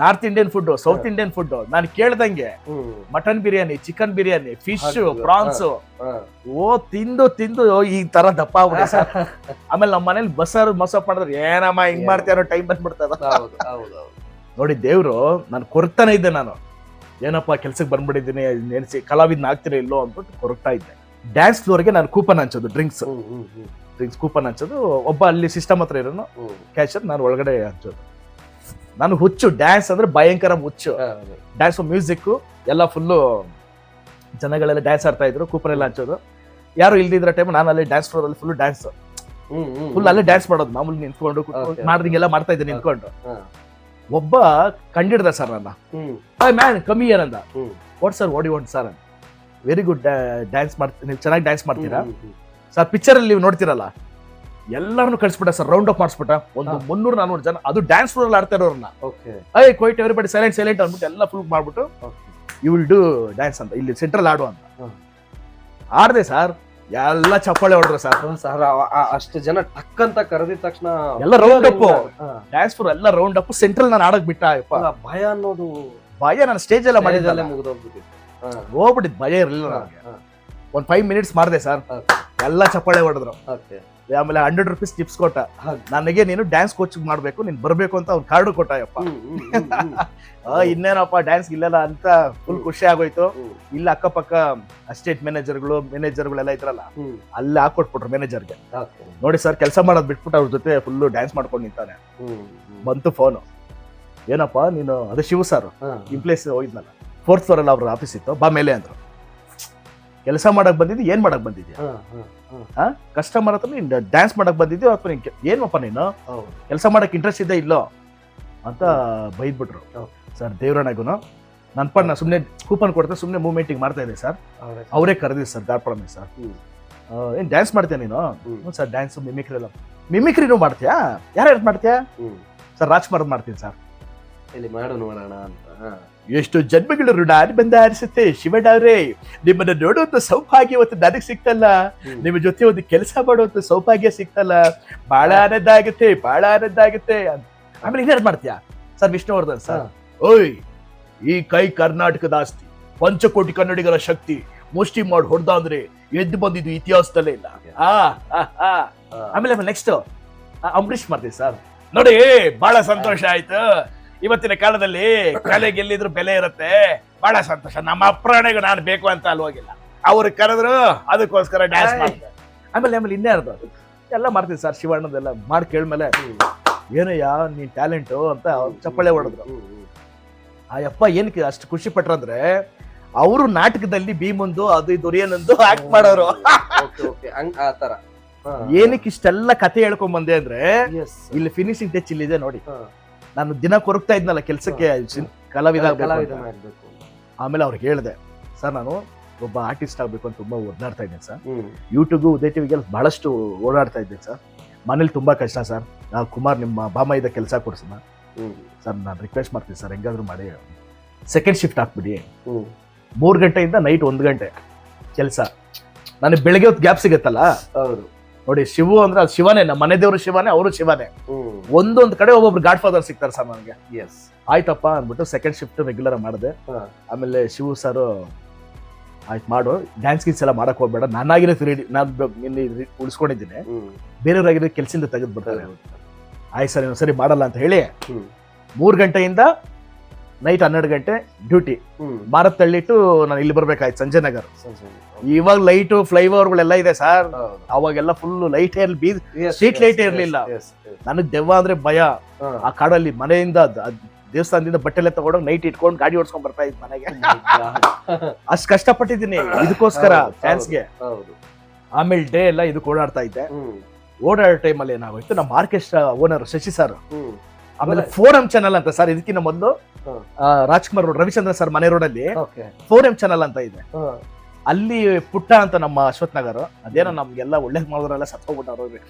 North Indian food south Indian food ನಾನು ಕೇಳ್ದಂಗೆ. Mutton biryani chicken biryani fish. Prawns ಓ ತಿಂದು ತಿಂದು ಈ ತರ ದಪ್ಪ ಆಗ್ಬಿಟ್ಟೆ ಸರ್. ಆಮೇಲೆ ನಮ್ಮ ಮನೇಲಿ ಬಸ್ಸಾರು ಮಸಪ್ ಮಾಡಿದ್ರೆ ಏನಮ್ಮ ಹಿಂಗ್ ಮಾಡ್ತೀಯಾರೋ ಟೈಮ್ ಬಂದ್ಬಿಡ್ತದ. ನೋಡಿ ದೇವ್ರು ನಾನು ಕೊರ್ತಾನೆ ಇದ್ದೆ ನಾನು. ಏನಪ್ಪ ಕೆಲ್ಸಕ್ಕೆ ಬಂದ್ಬಿಟ್ಟಿದ್ದೀನಿ ನೆನೆಸಿ ಕಲಾವಿದ್ನ ಆಗ್ತೀರಾ ಇಲ್ಲೋ ಅಂದ್ಬಿಟ್ಟು ಕೊರಗ್ತಾ ಇದ್ದೆ. ಡ್ಯಾನ್ಸ್ ಫ್ಲೋರ್ಗೆ ನಾನು ಕೂಪನ್ ಹಂಚೋದು ಡ್ರಿಂಕ್ಸ್ ಡ್ರಿಂಕ್ಸ್ ಕೂಪನ್ ಹಂಚೋದು ಒಬ್ಬ ಅಲ್ಲಿ ಸಿಸ್ಟಮ್ ಹತ್ರ ಇರೋನು ಕ್ಯಾಶರ್ ನಾನು ಒಳಗಡೆ ಹಂಚೋದು. ನಾನು ಹುಚ್ಚು ಡ್ಯಾನ್ಸ್ ಅಂದ್ರೆ ಭಯಂಕರ ಹುಚ್ಚು. ಡ್ಯಾನ್ಸ್ ಮ್ಯೂಸಿಕ್ ಎಲ್ಲ ಫುಲ್ಲು ಜನಗಳೆಲ್ಲ ಡ್ಯಾನ್ಸ್ ಆಡ್ತಾ ಇದ್ರು ಕೂಪನ್ ಎಲ್ಲ ಹಂಚೋದು. ಯಾರು ಇಲ್ದಿದ್ರ ಟೈಮ್ ನಾನು ಅಲ್ಲಿ ಡ್ಯಾನ್ಸ್ ಫ್ಲೋರ್ ಅಲ್ಲಿ ಫುಲ್ ಡ್ಯಾನ್ಸ್ ಫುಲ್ ಅಲ್ಲೇ ಡ್ಯಾನ್ಸ್ ಮಾಡೋದು ಮಾಮೂಲಿ ನಿಂತ್ಕೊಂಡು ಮಾಡಿದಂಗೆಲ್ಲ ಮಾಡ್ತಾ ಇದ್ದೆ ನಿಂತ್ಕೊಂಡು. ಒಬ್ಬ ಕಂಡಿಡ್ದ ಸರ್ ನನ್ನ. ಮ್ಯಾನ್ ಕಮ್ಮಿ ಏನಂದ ಓಡ್ ವಾಟ್ ಸರ್ ಓಡಿ want sir very good dance ಮಾಡ್ತೀನಿ ನೀವು ಚೆನ್ನಾಗಿ ಡ್ಯಾನ್ಸ್ ಮಾಡ್ತೀರಾ? ಸರ್ ಪಿಕ್ಚರ್ ಅಲ್ಲಿ ನೀವು ನೋಡ್ತಿರಲ್ಲ? ಎಲ್ಲರನ್ನು ಕಳಿಸ್ಬಿಟ್ಟ ಸರ್ ರೌಂಡ್ ಅಪ್ ಮಾಡಿಸ್ಬಿಟ್ಟ. ಒಂದು. ಮುನ್ನೂರು ನಾನೂರು ಜನ ಅದು ಡ್ಯಾನ್ಸ್ ಫ್ಲೋರ್ ಆಡ್ತಾ ಇರೋರನ್ನ okay I quiet everybody silent silent ಅಂದ್ಬಿಟ್ಟು ಎಲ್ಲ ಫುಲ್ ಮಾಡ್ಬಿಟ್ಟು ಯು ವಿಲ್ ಡೂ ಡ್ಯಾನ್ಸ್ ಅಂತ ಇಲ್ಲಿ ಸೆಂಟ್ರಲ್ ಆಡು ಅಂತ. ಆಡ್ದೆ ಸರ್ ಎಲ್ಲ ಚಪ್ಪಾಳೆ ಹೊಡೆದ್ರು ಸರ್ ಸರ್ ಅಷ್ಟು ಜನ ಟಕ್ ಅಂತ ಕರೆದಿದ ತಕ್ಷಣ ಎಲ್ಲ ರೌಂಡ್ ಅಪ್ ಡ್ಯಾನ್ಸ್ ಫ್ಲೋರ್ ಎಲ್ಲ ರೌಂಡ್ ಅಪ್ ಸೆಂಟ್ರಲ್ ನಾನು ಆಡಕ್ ಬಿಟ್ಟ ಭಯ ಅನ್ನೋದು ಭಯ ನಾನು ಸ್ಟೇಜ್ ಎಲ್ಲ ಮಾಡಿದ್ದಲ್ಲ. ಮುಗಿದೋಗ್ಬಿಟ್ಟಿದ್ದೆ. ಹೋಗ್ಬಿಟ್ಟಿದ್ ಭಯ ಇರಲಿಲ್ಲ ನನಗೆ. ಒಂದ್ ಫೈವ್ ಮಿನಿಟ್ಸ್ ಮಾಡಿದೆ ಸರ್ ಎಲ್ಲ ಚಪ್ಪಾಳೆ ಹೊಡೆದ್ರು. ಓಕೆ ಆಮೇಲೆ ಹಂಡ್ರೆಡ್ ರುಪೀಸ್ ಟಿಪ್ಸ್ ಕೊಟ್ಟ. ನನಗೆ ನೀನು ಡ್ಯಾನ್ಸ್ ಕೋಚ್ ಮಾಡಬೇಕು ನೀನು ಬರಬೇಕು ಅಂತ ಅವ್ನು ಕಾರ್ಡು ಕೊಟ್ಟ ಯಪ್ಪ ಹ್ಮ್, ಹ್ಮ್, ಹ್ಮ್, ಹ್ಮ್. ಆ, ಇನ್ನೇನಪ್ಪ ಡ್ಯಾನ್ಸ್ ಇಲ್ಲಲ್ಲ ಅಂತ ಫುಲ್. ಖುಷಿ ಆಗೋಯ್ತು. ಇಲ್ಲ ಅಕ್ಕಪಕ್ಕ ಅಸ್ಟೇಟ್ ಮ್ಯಾನೇಜರ್ಗಳು ಮ್ಯಾನೇಜರ್ಗಳೆಲ್ಲ ಇದ್ರಲ್ಲ. ಅಲ್ಲಿ ಹಾಕೊಟ್ಬಿಟ್ರು ಮ್ಯಾನೇಜರ್ಗೆ. ನೋಡಿ ಸರ್ ಕೆಲಸ ಮಾಡೋದು ಬಿಟ್ಬಿಟ್ಟು ಅವ್ರ ಜೊತೆ ಫುಲ್ ಡ್ಯಾನ್ಸ್ ಮಾಡ್ಕೊಂಡು ನಿಂತಾನೆ. ಬಂತು ಫೋನು ಏನಪ್ಪ ನೀನು ಅದೇ ಶಿವ ಸರ್ ಇಂಪ್ಲೇಸ್ ಹೋಗಿದ್ನಲ್ಲ. ಫೋರ್ತ್ ಫ್ಲೋರ್ ಅಲ್ಲಿ ಅವ್ರ ಆಫೀಸ್ ಇತ್ತು. ಬಾ ಮೇಲೆ ಅಂದ್ರು. ಕೆಲಸ ಮಾಡಕ್ ಬಂದಿದ್ದೀವಿ ಏನ್ ಮಾಡಕ್ ಬಂದಿದ್ಯಾ. ಕಸ್ಟಮರ್ ಹತ್ರ ನೀನ್ ಡ್ಯಾನ್ಸ್ ಮಾಡಕ್ ಬಂದಿದ್ಯೋ ಅಥವಾ ನೀನ್ ಏನಪ್ಪ ನೀನು? ಕೆಲಸ ಮಾಡಕ್ ಇಂಟ್ರೆಸ್ಟ್ ಇದೆ ಇಲ್ಲೋ? ಅಂತ ಬೈದ್ಬಿಟ್ರು. ಸರ್ ದೇವರಣೆಗೂ ನನ್ನ ಪಣ್ಣ ಸುಮ್ಮನೆ ಕೂಪನ್ ಕೊಡ್ತಾ ಸುಮ್ಮನೆ ಮೂವ್ಮೆಂಟಿಂಗ್ ಮಾಡ್ತಾ ಇದೆ ಸರ್. ಅವರೇ ಕರೆದಿ ಸರ್ ಗಾರ್ಪಡಮೆ ಸರ್. ಏನು ಡ್ಯಾನ್ಸ್ ಮಾಡ್ತೀಯ ನೀನು? ಹ್ಞೂ ಸರ್ ಡ್ಯಾನ್ಸ್ ಮಿಮಿಕ್ರಿ ಎಲ್ಲ ಮಿಮಿಕ್ರಿನೂ ಮಾಡ್ತೀಯಾ? ಯಾರ್ಯಾರು ಮಾಡ್ತೀಯಾ? ಸರ್ ರಾಜ್ಕುಮಾರ್ ಮಾಡ್ತೀನಿ ಸರ್. ಇಲ್ಲಿ ಮಾಡು ನೋಡೋಣ ಅಂತ. ಎಷ್ಟು ಜನ್ಮಗಳು ಋಣ ಬಂದ ಅನಿಸುತ್ತೆ ಶಿವಣ್ಣವ್ರೆ ನಿಮ್ಮನ್ನ ನೋಡುವಂತ ಸೌಭಾಗ್ಯ ಇವತ್ತು ನನಗೆ ಸಿಕ್ತಲ್ಲ ನಿಮ್ಮ ಜೊತೆ ಒಂದು ಕೆಲಸ ಮಾಡುವಂತ ಸೌಭಾಗ್ಯ ಸಿಕ್ತಲ್ಲ ಬಹಳ ಆನಂದ ಆಗುತ್ತೆ ಬಹಳ ಆನಂದ ಆಗುತ್ತೆ. ಆಮೇಲೆ ಇನ್ನೇನು ಮಾಡ್ತೀಯಾ? Sir Vishnuvardhan sir. ಓಯ್ ಈ ಕೈ ಕರ್ನಾಟಕದ ಆಸ್ತಿ. ಪಂಚಕೋಟಿ ಕನ್ನಡಿಗರ ಶಕ್ತಿ. ಮುಷ್ಟಿ ಮಾಡಿ ಹೊಡೆದ ಅಂದ್ರೆ ಎದ್ದು ಬಂದಿದ್ದು ಇತಿಹಾಸದಲ್ಲೇ ಇಲ್ಲ. ಆ, ಆ, ಆ. ಹಾ. ಆಮೇಲೆ ನೆಕ್ಸ್ಟ್ ಅಂಬರೀಷ್ ಮಾಡ್ತೀವಿ ಸರ್. ನೋಡಿ ಬಹಳ ಸಂತೋಷ ಆಯ್ತು. ಇವತ್ತಿನ ಕಾಲದಲ್ಲಿ ಕಲೆಗೆ ಎಲ್ಲಿದ್ರು ಬೆಲೆ ಇರುತ್ತೆ. ಬಹಳ ಸಂತೋಷ. ನಮ್ಮ ಅಪ್ರಾಣಿಗೂ ನಾನು ಬೇಕು ಅಂತ ಅಲ್ಲಿ ಹೋಗಿಲ್ಲ. ಅವ್ರು ಕರೆದ್ರು ಅದಕ್ಕೋಸ್ಕರ ಡ್ಯಾನ್ಸ್ ಮಾಡ್ತಾರೆ. ಆಮೇಲೆ ಆಮೇಲೆ ಇನ್ಯಾರ್ದು ಎಲ್ಲ ಮಾಡ್ತೀವಿ ಸರ್ ಶಿವಣ್ಣದೆಲ್ಲ ಮಾಡಿ ಕೇಳ್ಮೇಲೆ. ಏನೋ ಏನಯ್ಯ ನೀನ್ ಟ್ಯಾಲೆಂಟು ಅಂತ ಚಪ್ಪಳೆ ಹೊಡೆದ್ರು. ಆ ಯಪ್ಪ ಏನಕ್ಕೆ ಅಷ್ಟು ಖುಷಿ ಪಟ್ರಂದ್ರೆ ಅವರು ನಾಟಕದಲ್ಲಿ ಭೀಮಂದು ಅದು ಇದು ಏನಂದು ಆಕ್ಟ್ ಮಾಡೋರು. ಏನಕ್ಕೆ ಇಷ್ಟೆಲ್ಲ ಕತೆ ಹೇಳ್ಕೊಂಡ್ ಬಂದೆ ಅಂದ್ರೆ ಇಲ್ಲಿ ಫಿನಿಶಿಂಗ್ ಟಚ್ ಇಲ್ಲಿದೆ ನೋಡಿ. ನಾನು ದಿನ ಕೊರಗ್ತಾ ಇದ್ನಲ್ಲ ಕೆಲಸಕ್ಕೆ ಕಲಾವಿದ. ಆಮೇಲೆ ಅವ್ರಿಗೆ ಹೇಳಿದೆ ಸರ್ ನಾನು ಒಬ್ಬ ಆರ್ಟಿಸ್ಟ್ ಆಗಬೇಕು ಅಂತ ತುಂಬಾ ಓದಾಡ್ತಾ ಇದ್ದೇನೆ ಸರ್. ಯೂಟ್ಯೂಬ್ ಉದಯ ಟಿವಿಗೆಲ್ಲ ಬಹಳಷ್ಟು ಓಡಾಡ್ತಾ ಇದ್ದೇನೆ ಸರ್. ಮನೇಲಿ ತುಂಬಾ ಕಷ್ಟ ಸರ್. ನಾವು ಕುಮಾರ್ ನಿಮ್ಮ ಬಾಮೈದ ಕೆಲಸ ಕೊಡ್ಸೋಣ ಸರ್. ನಾನು ರಿಕ್ವೆಸ್ಟ್ ಮಾಡ್ತೀನಿ ಸರ್ ಹೆಂಗಾದ್ರೂ ಮಾಡಿ. ಸೆಕೆಂಡ್ ಶಿಫ್ಟ್ ಹಾಕ್ಬಿಡಿ. ಮೂರು ಗಂಟೆಯಿಂದ ನೈಟ್ ಒಂದು ಗಂಟೆ ಕೆಲಸ. ನನಗೆ ಬೆಳಗ್ಗೆ ಹೊತ್ತು ಗ್ಯಾಪ್ ಸಿಗುತ್ತಲ್ಲ? ಹೌದು. ನೋಡಿ ಶಿವು ಅಂದ್ರೆ ಅದು ಶಿವನೇ ನಮ್ಮ ಮನೆ ದೇವರು ಶಿವನೇ ಅವರು ಶಿವನೇ. ಒಂದೊಂದು ಕಡೆ ಒಬ್ಬೊಬ್ರು ಗಾಡ್ ಫಾದರ್ ಸಿಗ್ತಾರೆ ಸರ್ ನನಗೆ. ಎಸ್ ಆಯ್ತಪ್ಪ ಅಂದ್ಬಿಟ್ಟು ಸೆಕೆಂಡ್ ಶಿಫ್ಟ್ ರೆಗ್ಯುಲರ್ ಮಾಡಿದೆ. ಆಮೇಲೆ ಶಿವು ಸರ್ ಆಯ್ತು ಮಾಡು ಡ್ಯಾನ್ಸ್ ಗೀನ್ಸ್ ಎಲ್ಲ ಮಾಡಕ್ ಹೋಗ್ಬೇಡ. ನಾನಾಗಿರೋ ರೆಡಿ ನಾನು ನಿನ್ನೆ ಉಳಿಸ್ಕೊಂಡಿದ್ದೀನಿ. ಬೇರೆಯವ್ರಾಗಿರೋ ಕೆಲಸದಿಂದ ತೆಗೆದು ಬಿಡ್ತಾರೆ ಆಯ್ತು ಸರ್ ಇನ್ನೊಂದ್ಸರಿ ಮಾಡಲ್ಲ ಅಂತ ಹೇಳಿ ಮೂರು ಗಂಟೆಯಿಂದ ನೈಟ್ ಹನ್ನೆರಡು ಗಂಟೆ ಡ್ಯೂಟಿ. ಭಾರತ್ ತಳ್ಳಿಟ್ಟು ನಾನು ಇಲ್ಲಿ ಬರ್ಬೇಕಾಯ್ತು ಸಂಜಯ್ ನಗರ್. ಇವಾಗ ಲೈಟು ಫ್ಲೈಓವರ್ಗಳೆಲ್ಲ ಇದೆ ಸರ್. ಅವಾಗೆಲ್ಲ ಫುಲ್ ಲೈಟ್ ಇರ್ಲಿ ಬೀದ್ ಸ್ಟ್ರೀಟ್ ಲೈಟ್ ಇರಲಿಲ್ಲ. ನನಗೆ ದೆವ್ವ ಅಂದ್ರೆ ಭಯ. ಆ ಕಾಡಲ್ಲಿ ಮನೆಯಿಂದ ದೇವಸ್ಥಾನದಿಂದ ಬಟ್ಟೆಲ್ಲ ತಗೊಂಡೋಗಿ ನೈಟ್ ಇಟ್ಕೊಂಡು ಗಾಡಿ ಓಡಿಸ್ಕೊಂಡ್ ಬರ್ತಾ ಇದ್ ಮನೆಗೆ. ಅಷ್ಟು ಕಷ್ಟಪಟ್ಟಿದ್ದೀನಿ ಇದಕ್ಕೋಸ್ಕರ ಫ್ಯಾನ್ಸ್ಗೆ ಆಮೇಲೆ ಡೇ ಎಲ್ಲ ಇದಕ್ಕೆ ಓಡಾಡ್ತಾ ಇದ್ದೆ. ಓಡಾಡೋ ಟೈಮಲ್ಲಿ ಏನಾಗೋಯ್ತು ನಮ್ಮ ಆರ್ಕೆಸ್ಟ್ರಾ ಓನರ್ ಶಶಿ ಸರ್ ಆಮೇಲೆ ಫೋರಂ ಚಾನಲ್ ಅಂತ ಸರ್ ಇದಕ್ಕಿಂತ ಮೊದಲು. ರಾಜ್ಕುಮಾರ್ ರೋಡ್ ರವಿಚಂದ್ರ ಸರ್ ಮನೆ ರೋಡಲ್ಲಿ ಫೋರ್ ಎಂ ಚಾನಲ್ ಅಂತ ಇದೆ. ಅಲ್ಲಿ ಪುಟ್ಟ ಅಂತ ನಮ್ಮ ಅಶ್ವಥ್ ನಗರ್ ಅದೇನೋ ನಮ್ಗೆಲ್ಲ ಒಳ್ಳೇದ್ ಮಾಡಿದ್ರೆಲ್ಲ ಅವ್ರಿಗೆ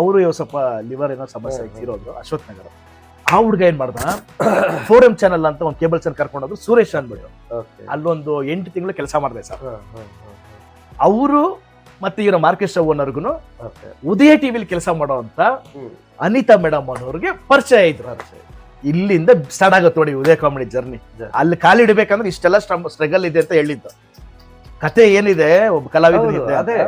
ಅವರು. ಇವ್ ಸ್ವಲ್ಪ ಲಿವರ್ ಏನೋ ಸಮಸ್ಯೆ. ಇರೋದು ಅಶ್ವಥ್ ನಗರ್. ಆ ಹುಡುಗ ಏನ್ ಮಾಡ್ದ? ಫೋರಂ ಚಾನಲ್ ಅಂತ ಒಂದು ಕೇಬಲ್ ಚಾನಲ್ ಕರ್ಕೊಂಡೋದ್ರು ಸುರೇಶ್ ಅಂದ್ಬಿಟ್ಟು. ಅಲ್ಲೊಂದು ಎಂಟು ತಿಂಗಳು ಕೆಲಸ ಮಾಡಿದೆ ಸರ್. ಅವರು ಮತ್ತೆ ಇವರ ಮಾರ್ಕೆಸ್ಟ್ರಾ ಓನರ್ಗುನು ಉದಯ ಟಿವಿಲಿ ಕೆಲಸ ಮಾಡೋ ಅಂತ ಅನಿತಾ ಮೇಡಮ್ ಅನ್ನೋರಿಗೆ ಪರಿಚಯ ಇದ್ರು. ಇಲ್ಲಿಂದ ಸ್ಟಾರ್ಟ್ ಆಗುತ್ತೆ ನೋಡಿ ಉದಯ ಕಾಮಿಡಿ ಜರ್ನಿ. ಅಲ್ಲಿ ಕಾಲಿಡಬೇಕಂದ್ರೆ ಇಷ್ಟೆಲ್ಲ ಸ್ಟ್ರಗಲ್ ಇದೆ ಅಂತ ಹೇಳಿದ್ದು. ಕತೆ ಏನಿದೆ ಒಬ್ಬ ಕಲಾವಿದ ಅದೇ.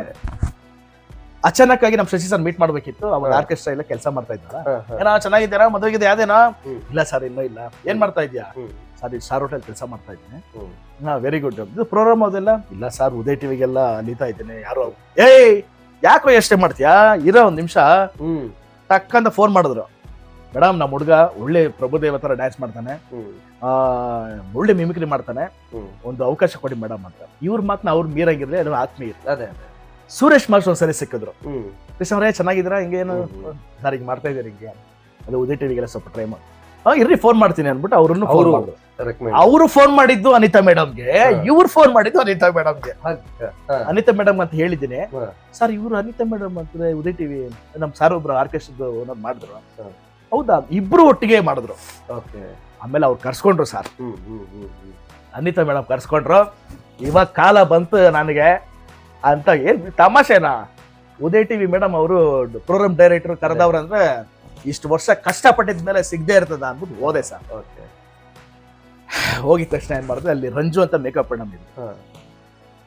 ಅಚಾನಕ್ ಆಗಿ ನಮ್ ಶಶಿ ಸರ್ ಮೀಟ್ ಮಾಡ್ಬೇಕಿತ್ತು. ಅವಾಗ ಹಾ. ಆರ್ಕೆಸ್ಟ್ರಾ ಎಲ್ಲ ಕೆಲಸ ಮಾಡ್ತಾ ಹಾ. ಏನೋ ಚೆನ್ನಾಗಿದ್ದೀರಾ ಮದುವೆಗಿದೆ ಯಾವ್ದೇನಾ ಇಲ್ಲ ಸರ್ ಇನ್ನೂ ಇಲ್ಲ. ಏನ್ ಮಾಡ್ತಾ ಇದ್ಯಾ. ಸರ್ ಸ್ಟಾರ್ ಹೋಟೆಲ್ ಕೆಲಸ ಮಾಡ್ತಾ ಇದ್ದೀನಿ. ಹಾಂ ವೆರಿ ಗುಡ್ ಇದು ಪ್ರೋಗ್ರಾಮ್ ಅದೆಲ್ಲ? ಇಲ್ಲ ಸರ್ ಉದಯ ಟಿವಿಗೆಲ್ಲ ಅಲಿತಾ ಇದ್ದೇನೆ ಯಾರೋ ಏಯ್ ಯಾಕೋ ಎಷ್ಟೇ ಮಾಡ್ತೀಯಾ? ಇರೋ ಒಂದ್ ನಿಮಿಷ. ಹ್ಮ್. ಟಕ್ಕಂತ ಫೋನ್ ಮಾಡಿದ್ರು. ಮೇಡಮ್ ನಮ್ಮ ಹುಡುಗ ಒಳ್ಳೆ ಪ್ರಭುದೇವ ತರ ಡ್ಯಾನ್ಸ್ ಮಾಡ್ತಾನೆ. ಆ, ಒಳ್ಳೆ ಮಿಮಿಕ್ರಿ ಮಾಡ್ತಾನೆ. ಒಂದು ಅವಕಾಶ ಕೊಡಿ ಮೇಡಮ್ ಅಂತ. ಇವ್ರ ಮಾತನ್ನ ಅವ್ರು ಮೀರಂಗಿರ್ಲಿ ಅದು ಆತ್ಮೀಯ. ಅದೇ ಅದೇ. ಸುರೇಶ್ ಮಾಸ್ಟರ್ ಒಂದ್ಸರಿ ಸಿಕ್ಕಿದ್ರು. ಕೃಷ್ಣ ಅವರೇ ಚೆನ್ನಾಗಿದ್ದೀರಾ? ಹಿಂಗೇನು. ಸರ್ ಹಿಂಗೆ ಮಾಡ್ತಾ ಇದ್ದೀರಿ ಹಿಂಗೆ. ಅದು ಉದಯ ಟಿವಿಗೆಲ್ಲ ಸ್ವಲ್ಪ ಟ್ರೈ ಮಾಡಿ ಇರ್ರಿ ಫೋನ್ ಮಾಡ್ತೀನಿ ಅನ್ಬಿಟ್ಟು ಅವ್ರನ್ನು ಫೋನ್ ಅವ್ರು ಅವರು ಫೋನ್ ಮಾಡಿದ್ದು ಅನಿತಾ ಮೇಡಮ್ಗೆ. ಇವ್ರು ಫೋನ್ ಮಾಡಿದ್ದು ಅನಿತಾ ಮೇಡಮ್ಗೆ. ಅನಿತಾ ಮೇಡಮ್ ಅಂತ ಹೇಳಿದ್ದೀನಿ. ಸರ್ ಇವ್ರು ಅನಿತಾ ಮೇಡಮ್ ಅಂದ್ರೆ ಉದಯ ಟಿವಿ ನಮ್ ಸಾರ್ ಒಬ್ರು ಆರ್ಕೆಸ್ಟ್ರಾ ಓನರ್ ಮಾಡಿದ್ರು. ಹೌದಾ? ಇಬ್ರು ಒಟ್ಟಿಗೆ ಮಾಡಿದ್ರು. ಓಕೆ. ಆಮೇಲೆ ಅವ್ರು ಕರ್ಸ್ಕೊಂಡ್ರು ಸರ್ ಅನಿತಾ ಮೇಡಮ್ ಕರ್ಸ್ಕೊಂಡ್ರು. ಇವಾಗ ಕಾಲ ಬಂತು ನನಗೆ ಅಂತ ಏನ್ ತಮಾಷೆನಾ? ಉದಯ ಟಿವಿ ಮೇಡಮ್ ಅವರು ಪ್ರೋಗ್ರಾಮ್ ಡೈರೆಕ್ಟರ್ ಕರೆದವ್ರು ಅಂದ್ರೆ ಇಷ್ಟು ವರ್ಷ ಕಷ್ಟಪಟ್ಟಿದ ಮೇಲೆ ಸಿಗದೆ ಇರ್ತದ ಅಂದ್ಬಿಟ್ಟು ಹೋದೆ ಸರ್. ಓಕೆ. ಹೋಗಿದ ತಕ್ಷಣ ಏನ್ ಮಾಡಿದೆ ಅಲ್ಲಿ ರಂಜು ಅಂತ ಮೇಕಪ್ ಮೇಡಮ್ ಇದ್ರು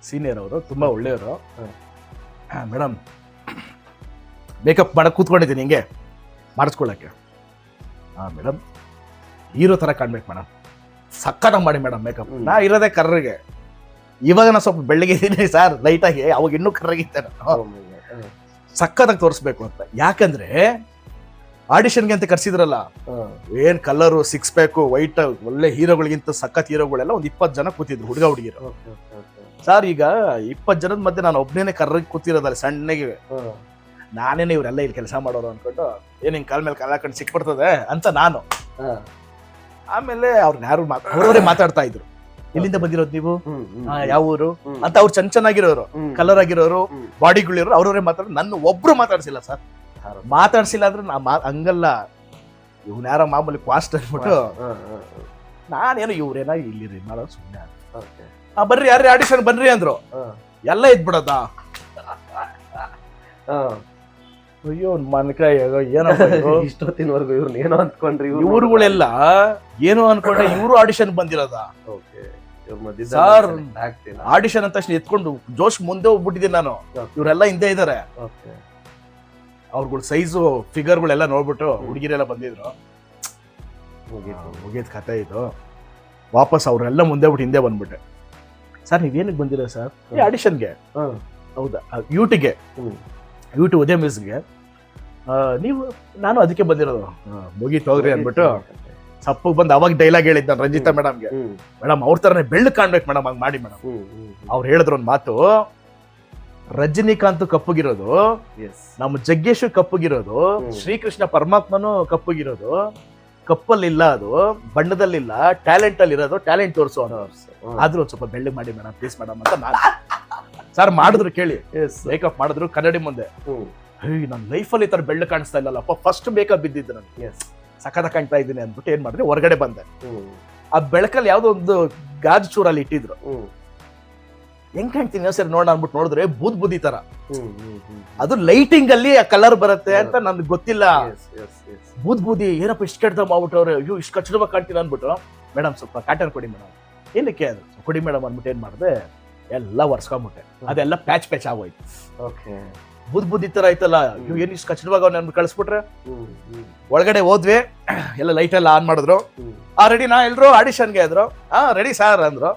ಸೀನಿಯರ್ ಅವರು ತುಂಬಾ ಒಳ್ಳೆಯವರು. ಹಾಂ. ಮೇಡಮ್ ಮೇಕಪ್ ಮಾಡಕ್ಕೆ ಕೂತ್ಕೊಂಡಿದ್ದೀನಿ ಹಿಂಗೆ ಮಾಡಿಸ್ಕೊಳ್ಳೋಕ್ಕೆ. ಹಾಂ ಮೇಡಮ್ ಹೀರೋ ತರ ಕಾಣ್ಬೇಕು ಮೇಡಮ್ ಸಕ್ಕತ್ತಾಗಿ ಮಾಡಿ ಮೇಡಮ್ ಮೇಕಪ್. ನಾ ಇರೋದೇ ಕರ್ರಿಗೆ. ಇವಾಗ ನಾ ಸ್ವಲ್ಪ ಬೆಳಗ್ಗೆ ಇದ್ದೀನಿ ಸರ್ ಲೈಟಾಗಿ ಅವಾಗ ಇನ್ನೂ ಕರ್ರಗಿತ್ತೆ ನಾನು. ಸಕ್ಕತ್ತಾಗಿ ತೋರಿಸ್ಬೇಕು ಅಂತ. ಯಾಕಂದ್ರೆ ಆಡಿಷನ್ಗೆ ಅಂತ ಕರ್ಸಿದ್ರಲ್ಲ. ಏನ್ ಕಲರ್ ಸಿಕ್ಸ್ ಪ್ಯಾಕ್ ವೈಟ್ ಒಳ್ಳೆ ಹೀರೋಗಳಿಗಿಂತ ಸಖತ್ ಹೀರೋಗಳೆಲ್ಲ ಒಂದ್ ಇಪ್ಪತ್ ಜನ ಕೂತಿದ್ರು ಹುಡುಗ ಹುಡುಗಿರು. ಸರ್ ಈಗ ಇಪ್ಪತ್ತು ಜನದ ಮಧ್ಯೆ ನಾನು ಒಬ್ನೇನೆ ಕರ್ರಗೆ ಕೂತಿರೋದಲ್ಲ ಸಣ್ಣಗೆ. ನಾನೇನೆ ಇವರೆಲ್ಲ ಇಲ್ಲಿ ಕೆಲಸ ಮಾಡೋರು ಅನ್ಕೊಂಡು ಏನ್ ಹಿಂಗ್ ಕಾಲ್ ಮೇಲೆ ಕಾಲ ಹಾಕೊಂಡು ಸಿಕ್ಬಿಡ್ತದೆ? ಅಂತ ನಾನು. ಆಮೇಲೆ ಅವ್ರನ್ನ ಯಾರು ಅವರವರೇ ಮಾತಾಡ್ತಾ ಇದ್ರು. ಎಲ್ಲಿಂದ ಬಂದಿರೋದು ನೀವು? ಯಾವ ಊರು? ಅಂತ ಅವ್ರು ಚೆನ್ನ ಚೆನ್ನಾಗಿರೋರು. ಕಲರ್ ಆಗಿರೋರು. ಬಾಡಿಗಳಿರೋರು ಅವ್ರವರೇ ಮಾತಾಡೋದು ನನ್ನ ಒಬ್ರು ಮಾತಾಡ್ಸಿಲ್ಲ ಸರ್. ಮಾತಾಡ್ಸಿಲ್ಲ ಅಂದ್ರೆ ನಾ ಮಾ- ಹಂಗಲ್ಲ ಇವ್ನ ಯಾರ ಮಾಮೂಲಿ ಕ್ವಾಸ್ಟ್ ಅಂದ್ಬಿಟ್ಟು. ನಾನೇನು ಇವ್ರೇನ ಇಲ್ಲಿ ಮಾಡೋದು ಸುಮ್ಮನೆ. ಆ ಬರ್ರಿ ಯಾರೇ ಆಡಿಷನ್ ಬನ್ರಿ ಅಂದ್ರು ಎಲ್ಲ ಇದ್ಬಿಡದ. ಅಯ್ಯೋ ಮನ್ಕಾಯ ಏನೋ? ಇಷ್ಟೊತ್ತಿನವರೆಗೂ ಇವ್ರನ್ನ ಏನೋ ಅನ್ಕೊಂಡ್ರಿ ಇವ್ರು ಇವ್ರುಗಳೆಲ್ಲ ಏನೋ ಅನ್ಕೊಂಡ್ರೆ ಇವರು ಆಡಿಷನ್ ಬಂದಿರೋದ. ಆಗ್ತಿಲ್ಲ. ಆಡಿಷನ್ ಅಂತ ತಕ್ಷಣ ಎತ್ಕೊಂಡು ಜೋಶ್ ಮುಂದೆ ಹೋಗ್ಬಿಟ್ಟಿದ್ದೀನಿ ನಾನು. ಇವರೆಲ್ಲ ಹಿಂದೆ ಇದಾರೆ. ಅವ್ರಗಳ ಸೈಜು ಫಿಗರ್ಗಳೆಲ್ಲ ನೋಡ್ಬಿಟ್ಟು ಹುಡುಗಿರೆಲ್ಲ ಬಂದಿದ್ರು. ಹೋಗಿದ್ ಕತೆ ಇದು. ವಾಪಸ್ ಅವ್ರೆಲ್ಲ ಮುಂದೆ ಬಿಟ್ಟು ಹಿಂದೆ ಬಂದ್ಬಿಟ್ಟೆ. ಸರ್ ನೀವೇನಕ್ಕೆ ಬಂದಿರ ಸರ್? ಈ ಆಡಿಷನ್ಗೆ. ಹೌದಾ? ಯೂಟಿಗೆ. ಯೂಟಿ ಉದಯ ಮ್ಯೂಸಿಕ್ಗೆ ನೀವು ನಾನು ಅದಕ್ಕೆ ಬಂದಿರೋದು. ಮುಗೀತು ಹೋಗ್ರಿ ಅಂದ್ಬಿಟ್ಟು ಸಪ್ಪಗೆ ಬಂದು ಅವಾಗ ಡೈಲಾಗ್ ಹೇಳಿದ್ದ ನಾನು ರಂಜಿತಾ ಮೇಡಮ್ಗೆ. ಮೇಡಮ್ ಅವ್ರ ಥರನೇ ಬೆಳ್ಳು ಕಾಣ್ಬೇಕು ಮೇಡಮ್ ಹಂಗೆ ಮಾಡಿ ಮೇಡಮ್. ಅವ್ರು ಹೇಳಿದ್ರು ಒಂದು ಮಾತು ರಜನಿಕಾಂತ್ ಕಪ್ಪಗಿರೋದು. ನಮ್ಮ ಜಗ್ಗೇಶು ಕಪ್ಪಗಿರೋದು ಶ್ರೀಕೃಷ್ಣ ಪರಮಾತ್ಮನು ಕಪ್ಪಗಿರೋದು ಕಪ್ಪಲ್ಲಿಲ್ಲ ಅದು ಬಣ್ಣದಲ್ಲಿಲ್ಲ ಟ್ಯಾಲೆಂಟ್ ಅಲ್ಲಿ ಇರೋದು ಟ್ಯಾಲೆಂಟ್ ತೋರಿಸು. ಅನ್ನೋ. ಆದ್ರೂ ಒಂದ್ ಸ್ವಲ್ಪ ಬೆಳ್ಳಿ ಮಾಡಿ ಮೇಡಮ್ ಪ್ಲೀಸ್ ಮೇಡಮ್ ಅಂತ ನಾನು ಸರ್ ಮಾಡಿದ್ರು ಕೇಳಿ. ಮೇಕಪ್ ಮಾಡಿದ್ರು ಕನ್ನಡಿ ಮುಂದೆ. ಹೇಯ್ ನನ್ನ ಲೈಫಲ್ಲಿ ಈ ತರ ಬೆಳ್ಳು ಕಾಣಿಸ್ತಾ ಇಲ್ಲಲ್ಲಪ್ಪ. ಫಸ್ಟ್ ಮೇಕಪ್ ಬಿದ್ದಿದ್ದು ನನಗೆ. ಸಖತ ಕಾಣ್ತಾ ಇದ್ದೀನಿ ಅಂದ್ಬಿಟ್ಟು ಏನ್ ಮಾಡಿದ್ರೆ? ಹೊರಗಡೆ ಬಂದೆ. ಆ ಬೆಳಕಲ್ಲಿ ಯಾವುದೋ ಒಂದು ಗಾಜು ಚೂರಲ್ಲಿ ಇಟ್ಟಿದ್ರು. ಹೆಂಗ್ ಕಾಣ್ತೀನಿ ಸರ್ ನೋಡ ಅನ್ಬಿಟ್ಟು ನೋಡಿದ್ರೆ ಬೂದ್ ಬೂದಿ ತರ. ಅದು ಲೈಟಿಂಗ್ ಅಲ್ಲಿ ಆ ಕಲರ್ ಬರುತ್ತೆ ಅಂತ ನನ್ಗೆ ಗೊತ್ತಿಲ್ಲ. ಬೂದ್ ಬೂದಿ ಏನಪ್ಪ ಇಷ್ಟು ಕೆಡ್ದ ಮಾಡ್ಬಿಟ್ಟವ್ರೆ? ಅಯ್ಯೋ ಇಷ್ಟು ಕಚ್ಚಡವಾಗಿ ಕಾಣ್ತೀನಿ ಅನ್ಬಿಟ್ಟು ಮೇಡಮ್ ಸ್ವಲ್ಪ ಕಾಟನ್ ಕೊಡಿ ಮೇಡಮ್. ಏನಕ್ಕೆ ಅದು? ಕೊಡಿ ಮೇಡಮ್ ಅನ್ಬಿಟ್ಟು ಏನ್ ಮಾಡಿದೆ? ಎಲ್ಲ ಒರ್ಸ್ಕೊಂಬಿಟ್ಟೆ. ಅದೆಲ್ಲ ಪ್ಯಾಚ್ ಪ್ಯಾಚ್ ಆಗೋಯ್ತು. ಓಕೆ ಬುದ್ ಬುದ್ದಿ ತರ ಐತಲ್ಲ ಅಯ್ಯೋ ಏನ್ ಇಷ್ಟು ಕಚ್ಚಡವಾಗ ನನ್ಗೆ ಕಳಿಸ್ಬಿಟ್ರೆ? ಒಳಗಡೆ ಹೋದ್ವಿ. ಎಲ್ಲ ಲೈಟ್ ಎಲ್ಲ ಆನ್ ಮಾಡಿದ್ರು. ಆ ರೆಡಿ ನಾ ಎಲ್ರು ಆಡಿಷನ್ಗೆ ಇದ್ರು ಹಾ ರೆಡಿ ಸಾರ್ ಅಂದ್ರು.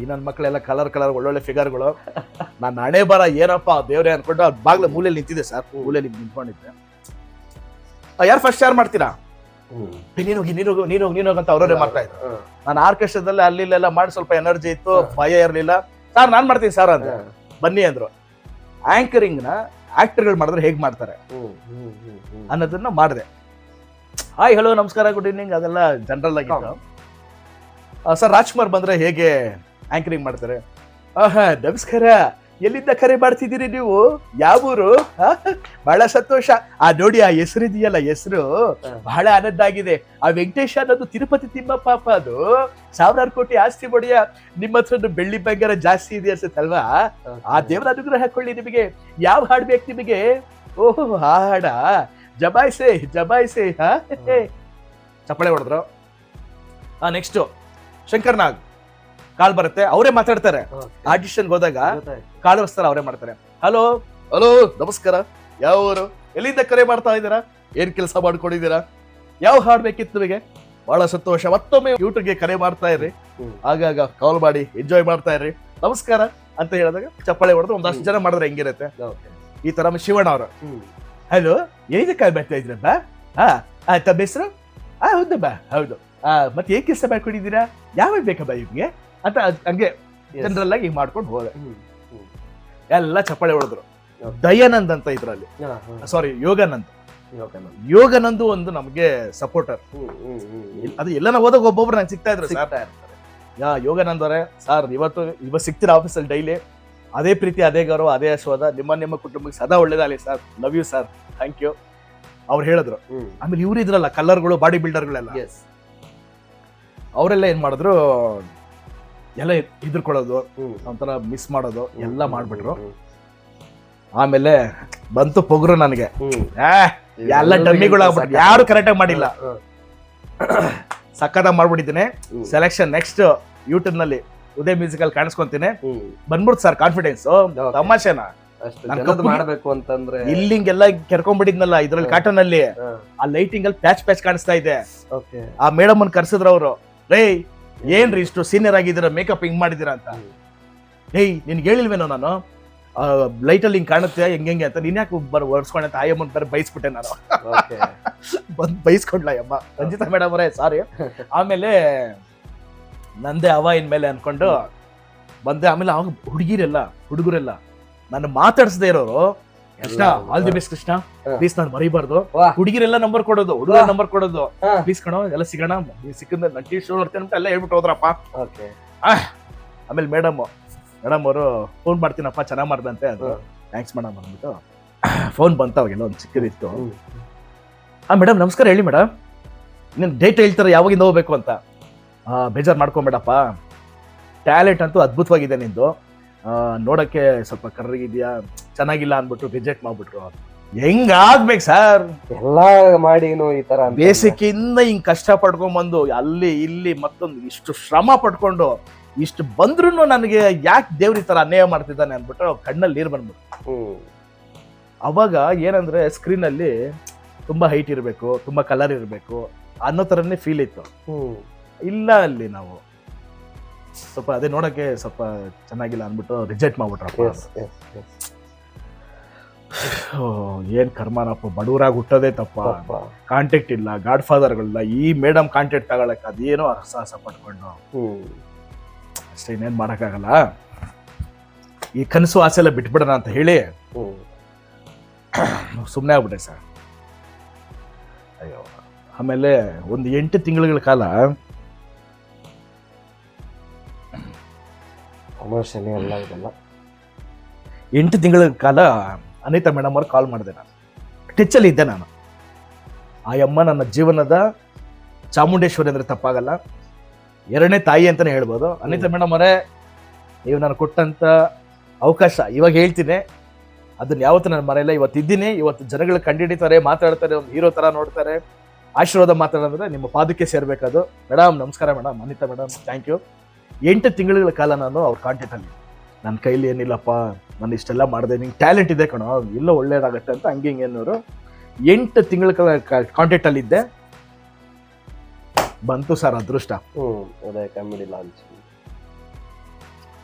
ಈ ನನ್ನ ಮಕ್ಕಳೆಲ್ಲ ಕಲರ್ ಕಲರ್ ಒಳ್ಳೊಳ್ಳೆ ಫಿಗರ್ಗಳು ನಾನು ಹಣೆ ಬರ ಏನಪ್ಪ ದೇವ್ರೆ ಅನ್ಕೊಂಡು ಅದು ಬಾಗ್ಲ ಮೂಲೆಯಲ್ಲಿ ನಿಂತಿದೆ ಸರ್ ಮೂಲೆಯಲ್ಲಿ ನಿಂತ್ಕೊಂಡಿದ್ದೆ. ಯಾರು ಫಸ್ಟ್ ಯಾರು ಮಾಡ್ತೀರಾ? ನೀನು ನೀನು ನೀನು ನೀನು ಅಂತ ಅವರೇ ಮಾಡ್ತಾ ಇದ್ರು. ನಾನು ಆರ್ಕೆಸ್ಟ್ರಾದಲ್ಲಿ ಅಲ್ಲಿ ಇಲ್ಲೆಲ್ಲ ಮಾಡಿ ಸ್ವಲ್ಪ ಎನರ್ಜಿ ಇತ್ತು ಭಯ ಇರಲಿಲ್ಲ. ಸರ್ ನಾನು ಮಾಡ್ತೀನಿ ಸರ್ ಅಂತ ಬನ್ನಿ ಅಂದ್ರು. ಆಂಕರಿಂಗ್ನ ಆಕ್ಟರ್ಗಳು ಮಾಡಿದ್ರೆ ಹೇಗ್ ಮಾಡ್ತಾರೆ. ಅನ್ನೋದನ್ನ ಮಾಡಿದೆ. ಹಾಯ್ ಹಲೋ ನಮಸ್ಕಾರ ಗುಡ್ ಈವ್ನಿಂಗ್ ಅದೆಲ್ಲ ಜನರಲ್ ಆಗಿತ್ತು. ಸರ್ ರಾಜ್ಕುಮಾರ್ ಬಂದ್ರೆ ಹೇಗೆ ಆಂಕರಿಂಗ್ ಮಾಡ್ತಾರೆ? ಆಹಾ ನಮಸ್ಕಾರ. ಎಲ್ಲಿಂದ ಕರೆ ಮಾಡ್ತಿದ್ದೀರಿ ನೀವು? ಯಾವ ಊರು? ಆ, ಬಹಳ ಸಂತೋಷ. ಆ ನೋಡಿ ಆ ಹೆಸರು ಇದೆಯಲ್ಲ ಹೆಸರು. ಬಹಳ ಆನಂದ ಆಗಿದೆ ಆ ವೆಂಕಟೇಶ ಅನ್ನೋದು ತಿರುಪತಿ ತಿಮ್ಮಪ್ಪ ಅಪ್ಪ ಅದು. ಸಾವಿರಾರು ಕೋಟಿ ಆಸ್ತಿ ಬಡಿಯ ನಿಮ್ಮ ಹತ್ರ ಬೆಳ್ಳಿ ಬಂಗಾರ ಜಾಸ್ತಿ ಇದೆ ಅನ್ಸುತ್ತಲ್ವಾ? ಆ ದೇವರ ಅನುಗ್ರಹ ಕೊಳ್ಳಿ ನಿಮಗೆ. ಯಾವ ಹಾಡು ಬೇಕು ನಿಮಗೆ? ಓಹೋ ಆ ಹಾಡ? ಜಬಾಯ್ಸೆ ಜಬಾಯ್ಸೆ ಹಾ? ಹೇ. ಚಪ್ಪಾಳೆ ಹೊಡೆದ್ರು. ನೆಕ್ಸ್ಟ್ ಶಂಕರ್ ನಾಗ್ ಕಾಲ್ ಬರುತ್ತೆ ಅವರೇ ಮಾತಾಡ್ತಾರೆ. ಆಡಿಷನ್ ಹೋದಾಗ. ಕಾಲ್ ಬರ್ತಾರೆ ಅವರೇ ಮಾಡ್ತಾರೆ. ಹಲೋ? ಹಲೋ ನಮಸ್ಕಾರ. ಯಾವ ಊರು? ಎಲ್ಲಿಂದ ಕರೆ ಮಾಡ್ತಾ ಇದ್ದೀರಾ? ಏನ್ ಕೆಲಸ ಮಾಡ್ಕೊಂಡಿದ್ದೀರಾ? ಯಾವ ಹಾಡ್ ಬೇಕಿತ್ತು ನಿಮಗೆ? ಬಹಳ ಸಂತೋಷ. ಮತ್ತೊಮ್ಮೆ ಯೂಟ್ಯೂಬ್ಗೆ ಕರೆ ಮಾಡ್ತಾ ಇರ್ರಿ. ಆಗಾಗ ಕಾಲ್ ಮಾಡಿ ಎಂಜಾಯ್ ಮಾಡ್ತಾ ಇರ್ರಿ. ನಮಸ್ಕಾರ ಅಂತ ಹೇಳಿದಾಗ ಚಪ್ಪಾಳೆ ಹೊಡೆದು ಒಂದಷ್ಟು ಜನ ಮಾಡಿದ್ರೆ ಹೆಂಗಿರುತ್ತೆ? ಈ ತರ ಶಿವಣ್ಣ ಅವರು. ಹಲೋ ಏನಿದೆ ಕಾಲ್ ಬರ್ತಾ ಇದ್ರಪ್ಪ ಹಾ ಆಯ್ತಾ ತಮ್ಮ ಹೆಸರು ಹಾ ಹೌದಮ್ಮ ಹೌದು. ಮತ್ತೆ ಏಕೆ ಕೆಲಸ ಮಾಡ್ಕೊಂಡಿದ್ದೀರಾ ಯಾವಾಗ ಬೇಕಮ್ಮ ನಿಮ್ಗೆ ಅಂತ ಅದ್- ಹಂಗೆ. ಜನರಲ್ ಆಗಿ ಹಿಂಗ್ ಮಾಡ್ಕೊಂಡು ಹೋದೆ ಎಲ್ಲ ಚಪ್ಪಾಳೆ ಹೊಡೆದ್ರು. ದಯಾನಂದ್ ಅಂತ ಇದ್ರಲ್ಲಿ. ಸಾರಿ ಯೋಗಾನಂದ್ ಯೋಗನಂದು. ಒಂದು ನಮಗೆ ಸಪೋರ್ಟರ್. ಅದು ಎಲ್ಲನ ಹೋದಾಗ ಒಬ್ಬೊಬ್ರು ನಂಗೆ ಸಿಗ್ತಾ ಇದ್ರು. ಯಾ ಯೋಗಾನಂದ್ ಅವರೇ ಸರ್ ಇವತ್ತು ಇವತ್ತು ಸಿಗ್ತೀರ ಆಫೀಸಲ್ಲಿ ಡೈಲಿ ಅದೇ ಪ್ರೀತಿ ಅದೇ ಗೌರವ ಅದೇ ಆಶೀರ್ವಾದ ನಿಮ್ಮ ನಿಮ್ಮ ಕುಟುಂಬಕ್ಕೆ ಸದಾ ಒಳ್ಳೇದಾಗಲಿ sir love you sir thank you ಅವ್ರು ಹೇಳಿದ್ರು. ಆಮೇಲೆ ಇವ್ರು ಇದ್ರಲ್ಲ ಕಲರ್ಗಳು ಬಾಡಿ ಬಿಲ್ಡರ್ಗಳೆಲ್ಲ. ಅವರೆಲ್ಲ ಏನ್ ಮಾಡಿದ್ರು ಎಲ್ಲ ಹೆದರ್ಕೊಳ್ಳೋದು. ಒಂಥರ ಮಿಸ್ ಮಾಡೋದು ಎಲ್ಲ ಮಾಡ್ಬಿಟ್ರು. ಆಮೇಲೆ ಬಂತು ಪೊಗರು ನನಗೆ. ಎಲ್ಲ ಡಮ್ಮಿಗಳು ಆಗ್ಬಿಟ್ಟು ಯಾರು ಕರೆಕ್ಟಾಗಿ ಮಾಡಿಲ್ಲ. ಸಕ್ಕದ ಮಾಡ್ಬಿಟ್ಟಿದ್ದೀನಿ. ಸೆಲೆಕ್ಷನ್ ನೆಕ್ಸ್ಟ್ ಯೂಟ್ಯೂಬ್ನಲ್ಲಿ ಉದಯ ಅಲ್ಲಿ ಕಾಣಿಸ್ಕೊಂತೀನಿ. ಬಂದ್ಬಿಡ್ತು ಸರ್ ಕಾನ್ಫಿಡೆನ್ಸ್ ತಮಾಷೆನ? ಮಾಡ್ಬೇಕು ಅಂತಂದ್ರೆ ಇಲ್ಲಿಂಗೆಲ್ಲ ಕೆರ್ಕೊಂಡ್ಬಿಟ್ಟಿದ್ನಲ್ಲ ಇದ್ರಲ್ಲಿ. ಕಾಟನ್ ಅಲ್ಲಿ. ಆ ಲೈಟಿಂಗ್ ಅಲ್ಲಿ ಪ್ಯಾಚ್ ಪ್ಯಾಚ್ ಕಾಣಿಸ್ತಾ ಇದೆ. ಆ ಮೇಡಮ್ ಅನ್ ಕರ್ಸಿದ್ರು ಅವರು. ರೇ ಏನ್ರಿ ಇಷ್ಟು ಸೀನಿಯರ್ ಆಗಿದ್ದೀರ ಮೇಕಪ್ ಹಿಂಗ್ ಮಾಡಿದ್ದೀರಾ ಅಂತ. ಏಯ್ ನಿನ್ಗೆ ಹೇಳಿಲ್ವೇನೋ ನಾನು? ಲೈಟ್ ಅಲ್ಲಿ ಹಿಂಗ್ ಕಾಣುತ್ತೆ ಹೆಂಗ್ ಹೆಂಗೆ ಅಂತ. ನೀನ್ ಯಾಕೆ ಬರ್ ಒರ್ಸ್ಕೊಂಡೆ ಅಂತ? ಆಯಮ್ಮನ್ ಬೇರೆ ಬೈಸ್ಬಿಟ್ಟೆ ನಾನು. ಬಂದು ಬಂದ್ ಬೈಸ್ಕೊಂಡ್ಲ ಅಮ್ಮ ರಂಜಿತಾ ಮೇಡಮ್ ಅವರೇ ಸಾರಿ ಆಮೇಲೆ ನಂದೇ ಅವ ಇನ್ಮೇಲೆ ಅನ್ಕೊಂಡು ಬಂದೆ. ಆಮೇಲೆ ಅವಾಗ ಹುಡುಗಿರೆಲ್ಲ ಹುಡುಗರೆಲ್ಲ ನಾನು ಮಾತಾಡ್ಸದೇ ಇರೋರು Krishna all the best Krishna. Please ನಾನು ಮರಿಬಾರ್ದು. ಹುಡುಗಿರೆಲ್ಲ ನಂಬರ್ ಕೊಡೋದು ಹುಡುಗರ ನಂಬರ್ ಕೊಡೋದು. ಪ್ಲೀಸ್ ಕಣೋ ಎಲ್ಲ ಸಿಗೋಣ. ಸಿಕ್ಕಿದ್ರೆ ನನ್ನ ಟಿ ಶೋ ಅಂತ ಎಲ್ಲ ಹೇಳ್ಬಿಟ್ಟು ಹೋದ್ರಪ್ಪ. ಆಮೇಲೆ ಮೇಡಮ್ ಮೇಡಮ್ ಅವರು ಫೋನ್ ಮಾಡ್ತೀನಪ್ಪ ಚೆನ್ನಾಗಿ ಮಾಡ್ದಂತೆ ಅದು ಥ್ಯಾಂಕ್ಸ್ ಮೇಡಮ್ ಅಂದ್ಬಿಟ್ಟು. ಫೋನ್ ಬಂತ ಅವಾಗೆಲ್ಲ ಒಂದು ಚಿಕ್ಕದಿತ್ತು ಆ ಮೇಡಮ್ ನಮಸ್ಕಾರ ಹೇಳಿ ಮೇಡಮ್ ನೀನು ಡೇಟ್ ಹೇಳ್ತಾರೆ ಯಾವಾಗಿಂದ ಹೋಗ್ಬೇಕು ಅಂತ? ಬೇಜಾರು ಮಾಡ್ಕೊಂಬೇಡಪ್ಪ ಟ್ಯಾಲೆಂಟ್ ಅಂತೂ ಅದ್ಭುತವಾಗಿದೆ ನಿಂದು. ನೋಡಕ್ಕೆ ಸ್ವಲ್ಪ ಕರ್ರಗಿದ್ಯಾ? ಚೆನ್ನಾಗಿಲ್ಲ ಅಂದ್ಬಿಟ್ಟು ರಿಜೆಕ್ಟ್ ಮಾಡ್ಬಿಟ್ರು ಹೆಂಗಾಗ್ಬೇಕು ಸರ್ ಎಲ್ಲ ಮಾಡಿ ಈ ತರ ಅಂತ ಬೇಸಿಕ್ ಇಂದ ಹಿಂಗ್ ಕಷ್ಟ ಪಡ್ಕೊಂಡ್ಬಂದು ಅಲ್ಲಿ ಇಲ್ಲಿ ಮತ್ತೊಂದು ಇಷ್ಟು ಶ್ರಮ ಪಡ್ಕೊಂಡು ಇಷ್ಟು ಬಂದ್ರು ನನಗೆ ಯಾಕೆ ದೇವ್ರ ಈ ತರ ಅನ್ಯಾಯ ಮಾಡ್ತಿದ್ದಾನೆ ಅಂದ್ಬಿಟ್ಟು ಕಣ್ಣಲ್ಲಿ ನೀರು ಬಂದ್ಬಿಟ್ಟು ಅವಾಗ ಏನಂದ್ರೆ ಸ್ಕ್ರೀನ್ ಅಲ್ಲಿ ತುಂಬಾ ಹೈಟ್ ಇರಬೇಕು ತುಂಬಾ ಕಲರ್ ಇರಬೇಕು ಅನ್ನೋ ತರನೇ ಫೀಲ್ ಇತ್ತು. ಇಲ್ಲ ಅಲ್ಲಿ ನಾವು. ಸ್ವಲ್ಪ ಅದೇ ನೋಡೋಕ್ಕೆ ಸ್ವಲ್ಪ ಚೆನ್ನಾಗಿಲ್ಲ ಅಂದ್ಬಿಟ್ಟು ರಿಜೆಕ್ಟ್ ಮಾಡ್ಬಿಟ್ರಪ್ಪ. ಏನು ಕರ್ಮನಪ್ಪ ಬಡವರಾಗಿ ಹುಟ್ಟೋದೇ ತಪ್ಪ. ಕಾಂಟ್ಯಾಕ್ಟ್ ಇಲ್ಲ ಗಾಡ್ ಫಾದರ್ಗಳಿಲ್ಲ ಈ ಮೇಡಮ್ ಕಾಂಟ್ಯಾಕ್ಟ್ ತಗೊಳಕ್ ಅದೇನೋ ಸಾಹಸ ಪಟ್ಕೊಂಡು. ಅಷ್ಟೇ ಇನ್ನೇನು ಮಾಡೋಕ್ಕಾಗಲ್ಲ? ಈ ಕನಸು ಆಸೆ ಎಲ್ಲ ಬಿಟ್ಬಿಡೋಣ ಅಂತ ಹೇಳಿ. ಸುಮ್ಮನೆ ಆಗ್ಬಿಟ್ಟೆ ಸರ್ ಅಯ್ಯೋ. ಆಮೇಲೆ ಒಂದು ಎಂಟು ತಿಂಗಳ ಕಾಲ ತಮಾಷೆನೆ ಎಲ್ಲ ಇದೆಲ್ಲ. ಎಂಟು ತಿಂಗಳ ಕಾಲ ಅನಿತಾ ಮೇಡಮ್ ಅವ್ರು ಕಾಲ್ ಮಾಡಿದೆ ನಾನು. ಟಿಚ್ಚಲ್ಲಿ ಇದ್ದೆ ನಾನು. ಆ ಅಮ್ಮ ನನ್ನ ಜೀವನದ ಚಾಮುಂಡೇಶ್ವರಿ ಅಂದರೆ ತಪ್ಪಾಗಲ್ಲ. ಎರಡನೇ ತಾಯಿ ಅಂತಲೇ ಹೇಳ್ಬೋದು. ಅನಿತಾ ಮೇಡಮ್ ಅವರೇ, ನೀವು ನಾನು ಕೊಟ್ಟಂಥ ಅವಕಾಶ, ಇವಾಗ ಹೇಳ್ತೀನಿ. ಅದನ್ನ ಯಾವತ್ತೂ ನಾನು ಮರೆಯಲ್ಲ. ಇವತ್ತು ಇದ್ದೀನಿ. ಇವತ್ತು ಜನಗಳು ಕಂಡಿಡಿತಾರೆ, ಮಾತಾಡ್ತಾರೆ, ಒಂದು ಹೀರೋ ಥರ ನೋಡ್ತಾರೆ. ಆಶೀರ್ವಾದ ಮಾತಾಡೋದ್ರೆ ನಿಮ್ಮ ಪಾದಕ್ಕೆ ಸೇರಬೇಕದು. ಮೇಡಮ್ ನಮಸ್ಕಾರ madam Anitha madam thank you ಎಂಟು ತಿಂಗಳ ಕಾಲ ನಾನು ಅವ್ರ ಕಾಂಟ್ಯಾಕ್ಟಲ್ಲಿ. ನನ್ನ ಕೈಲಿ ಏನಿಲ್ಲಪ್ಪ ನಾನು ಇಷ್ಟೆಲ್ಲ ಮಾಡಿದೆ ನಿಂಗೆ ಟ್ಯಾಲೆಂಟ್ ಇದೆ ಕಣೋ ಇಲ್ಲ ಒಳ್ಳೇದಾಗತ್ತೆ ಅಂತ ಹಂಗೆ ಹಿಂಗೆ ಅನ್ನೋರು ಎಂಟು ತಿಂಗಳ ಕಾಲ ಅಲ್ಲಿ ಇದ್ದೆ. ಬಂತು ಸರ್ ಅದೃಷ್ಟ. ಅದೇ ಕಾಮಿಡಿ ಲಾಂಚ್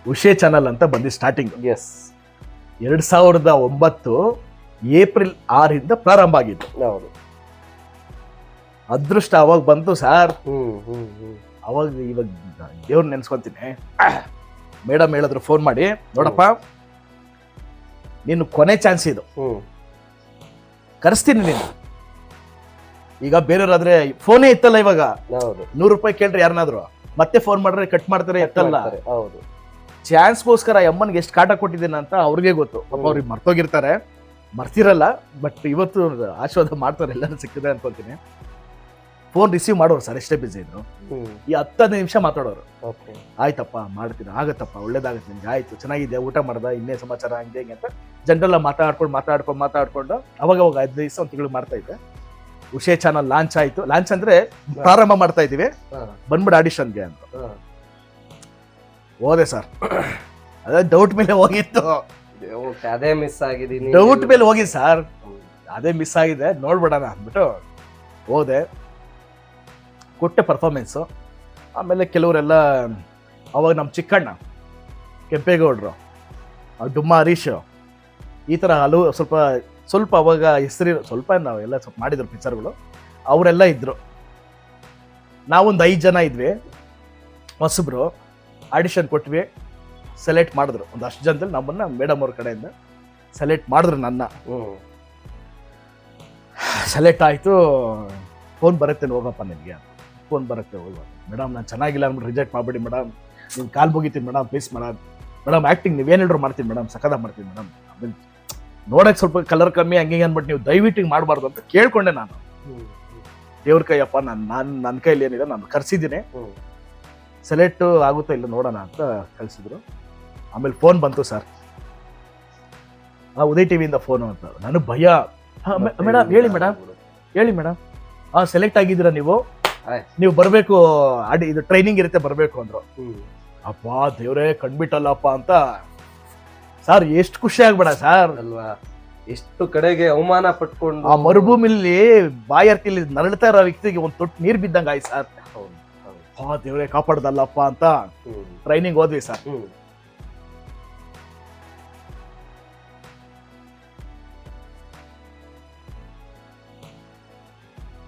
ಉಷೆ ಚಾನಲ್ ಅಂತ ಬಂದಿ ಸ್ಟಾರ್ಟಿಂಗ್ ಎಸ್ ಎರಡು ಸಾವಿರದ ಒಂಬತ್ತು ಏಪ್ರಿಲ್ ಆರಿಂದ ಪ್ರಾರಂಭ ಆಗಿತ್ತು ಹೌದು. ಅದೃಷ್ಟ ಅವಾಗ ಬಂತು ಸರ್. ಹ್ಞೂ ಹ್ಞೂ ಹ್ಮ್. ಅವಾಗ ಇವಾಗ ದೇವ್ರ ನೆನ್ಸ್ಕೊಂತೀನಿ. ಮೇಡಮ್ ಹೇಳಿದ್ರು ಫೋನ್ ಮಾಡಿ ನೋಡಪ್ಪ ನೀನು ಕೊನೆ ಚಾನ್ಸ್ ಇದು. ಕರೆಸ್ತೀನಿ ನೀನು ಈಗ ಬೇರೆಯವ್ರಾದ್ರೆ ಫೋನೇ ಇತ್ತಲ್ಲ ಇವಾಗ? ನೂರು ರೂಪಾಯಿ ಕೇಳ್ರಿ ಯಾರನ್ನಾದ್ರು ಮತ್ತೆ ಫೋನ್ ಮಾಡ್ರೆ ಕಟ್ ಮಾಡ್ತಾರೆ ಎತ್ತಲ್ಲ. ಚಾನ್ಸ್ಗೋಸ್ಕರ ಅಮ್ಮನ್ಗೆ ಎಷ್ಟು ಕಾಟ ಕೊಟ್ಟಿದ್ದೀನ ಅಂತ ಅವ್ರಿಗೆ ಗೊತ್ತು. ಪಾಪ ಅವ್ರಿಗೆ ಮರ್ತೋಗಿರ್ತಾರೆ. ಮರ್ತಿರಲ್ಲ ಬಟ್ ಇವತ್ತು ಆಶೀರ್ವಾದ ಮಾಡ್ತಾರೆ ಎಲ್ಲರೂ ಸಿಕ್ಕಿದೆ ಅನ್ಕೊಂತೀನಿ. ಫೋನ್ ರಿಸೀವ್ ಮಾಡೋರು ಸರ್ ಎಷ್ಟೇ ಬಿಸಿ ಇದ್ರು. ಈ ಹತ್ತತ್ತು ನಿಮಿಷ ಮಾತಾಡೋರು. ಓಕೆ ಆಯ್ತಪ್ಪ ಮಾಡ್ತೀನಿ ಆಗತ್ತಪ್ಪ ಒಳ್ಳೇದಾಗತ್ತೆ ನಿಮ್ಗೆ. ಆಯ್ತು ಚೆನ್ನಾಗಿದೆ ಊಟ ಮಾಡ್ದ ಇನ್ನೇ ಸಮಾಚಾರ ಹಂಗೆ ಹಿಂಗೆ ಅಂತ ಜನರೆಲ್ಲ ಮಾತಾಡ್ಕೊಂಡು ಮಾತಾಡ್ಕೊಂಡು ಮಾತಾಡ್ಕೊಂಡು ಅವಾಗ ಅವಾಗ ಐದು ದಿವಸ ಒಂದು ತಿಂಗಳು ಮಾಡ್ತಾ ಇದ್ದೆ. ಉಷೆ ಚಾನಲ್ ಲಾಂಚ್ ಆಯ್ತು. ಲಾಂಚ್ ಅಂದ್ರೆ ಪ್ರಾರಂಭ ಮಾಡ್ತಾ ಇದೀವಿ ಬಂದ್ಬಿಡ ಆಡಿಷನ್ಗೆ ಅಂತ. ಹೋದೆ ಸರ್. ಅದೇ ಡೌಟ್ ಮೇಲೆ ಹೋಗಿತ್ತು. ಓಕೆ ಅದೇ ಮಿಸ್ ಆಗಿದೀನಿ ಡೌಟ್ ಮೇಲೆ ಹೋಗಿ ಸರ್. ಅದೇ ಮಿಸ್ ಆಗಿದೆ. ನೋಡ್ಬಿಡೋಣ ಅಂದ್ಬಿಟ್ಟು ಹೋದೆ. ಕೊಟ್ಟೆ ಪರ್ಫಾರ್ಮೆನ್ಸು ಆಮೇಲೆ ಕೆಲವರೆಲ್ಲ ಅವಾಗ ನಮ್ಮ ಚಿಕ್ಕಣ್ಣ ಕೆಂಪೇಗೌಡರು ಡುಮ್ಮ ಹರೀಶ್ ಈ ಥರ ಹಲವು ಸ್ವಲ್ಪ ಸ್ವಲ್ಪ ಅವಾಗ ಹೆಸರಿ ಸ್ವಲ್ಪ ನಾವೆಲ್ಲ ಸ್ವಲ್ಪ ಮಾಡಿದ್ರು ಪಿಕ್ಚರ್ಗಳು ಅವರೆಲ್ಲ ಇದ್ದರು ನಾವೊಂದು ಐದು ಜನ ಇದ್ವಿ. ಹೊಸಬ್ರು ಆಡಿಷನ್ ಕೊಟ್ವಿ ಸೆಲೆಕ್ಟ್ ಮಾಡಿದ್ರು. ಒಂದು ಅಷ್ಟು ಜನದಲ್ಲಿ ನಮ್ಮನ್ನು ಮೇಡಮ್ ಅವ್ರ ಕಡೆಯಿಂದ ಸೆಲೆಕ್ಟ್ ಮಾಡಿದ್ರು ನನ್ನ. ಸೆಲೆಕ್ಟ್ ಆಯಿತು ಫೋನ್ ಬರುತ್ತೆ ಹೋಗಪ್ಪ ನಿನಗೆ ಫೋನ್ ಬರುತ್ತೆ ಹೋಗುವ ಮೇಡಮ್ ನಾನು ಚೆನ್ನಾಗಿಲ್ಲ ಅಂದ್ಬಿಟ್ಟು ರಿಜೆಕ್ಟ್ ಮಾಡಬೇಡಿ ಮೇಡಮ್ ನೀವು ಕಾಲ್ ಮುಗಿತೀನಿ madam please madam madam acting ಏನು ಹೇಳಿದ್ರು ಮಾಡ್ತೀನಿ ಮೇಡಮ್ ಸಕದ ಮಾಡ್ತೀನಿ ಮೇಡಮ್ ಆಮೇಲೆ ನೋಡಕ್ಕೆ ಸ್ವಲ್ಪ ಕಲರ್ ಕಮ್ಮಿ ಹಂಗೆ ಹಿಂಗೆ ಅಂದ್ಬಿಟ್ಟು ನೀವು ದಯವಿಟ್ಟು ಮಾಡಬಾರ್ದು ಅಂತ ಕೇಳ್ಕೊಂಡೆ ನಾನು. ದೇವ್ರ ಕೈಯಪ್ಪ ನಾನು ನಾನು ನನ್ನ ಕೈಲಿ ಏನಿದೆ ನಾನು ಕರ್ಸಿದ್ದೀನಿ. ಸೆಲೆಕ್ಟು ಆಗುತ್ತಾ ಇಲ್ಲ ನೋಡೋಣ ಅಂತ ಕಳಿಸಿದ್ರು. ಆಮೇಲೆ ಫೋನ್ ಬಂತು ಸರ್ ಆ ಉದಯ್ ಟಿವಿಯಿಂದ ಫೋನು ಅಂತ. ನನಗೆ ಭಯ. ಮೇಡಮ್ ಹೇಳಿ ಮೇಡಮ್ ಹೇಳಿ ಮೇಡಮ್ ಹಾಂ ಸೆಲೆಕ್ಟ್ ಆಗಿದ್ದೀರಾ ನೀವು. ನೀವು ಬರಬೇಕು ಅಡಿ ಇದು ಟ್ರೈನಿಂಗ್ ಇರುತ್ತೆ ಬರಬೇಕು ಅಂದ್ರು. ಅಪ್ಪ ದೇವ್ರೇ ಕಂಡ್ಬಿಟ್ಟಲ್ಲಪ್ಪ ಅಂತ. ಸರ್ ಎಷ್ಟು ಖುಷಿ ಆಗ್ಬೇಡ ಸರ್. ಅಲ್ವಾ? ಎಷ್ಟು ಕಡೆಗೆ ಅವಮಾನ ಪಟ್ಕೊಂಡು ಆ ಮರುಭೂಮಿಲಿ ಬಾಯರ್ತಿಲಿ ನರಳ್ತಾ ಇರೋ ವ್ಯಕ್ತಿಗೆ ಒಂದು ತೊಟ್ಟು ನೀರು ಬಿದ್ದಂಗೆ ಆಯ್ತು ಸರ್. ಆ ದೇವ್ರೇ ಕಾಪಾಡ್ದಲ್ಲಪ್ಪ ಅಂತ. ಟ್ರೈನಿಂಗ್ ಹೋದ್ವಿ ಸರ್.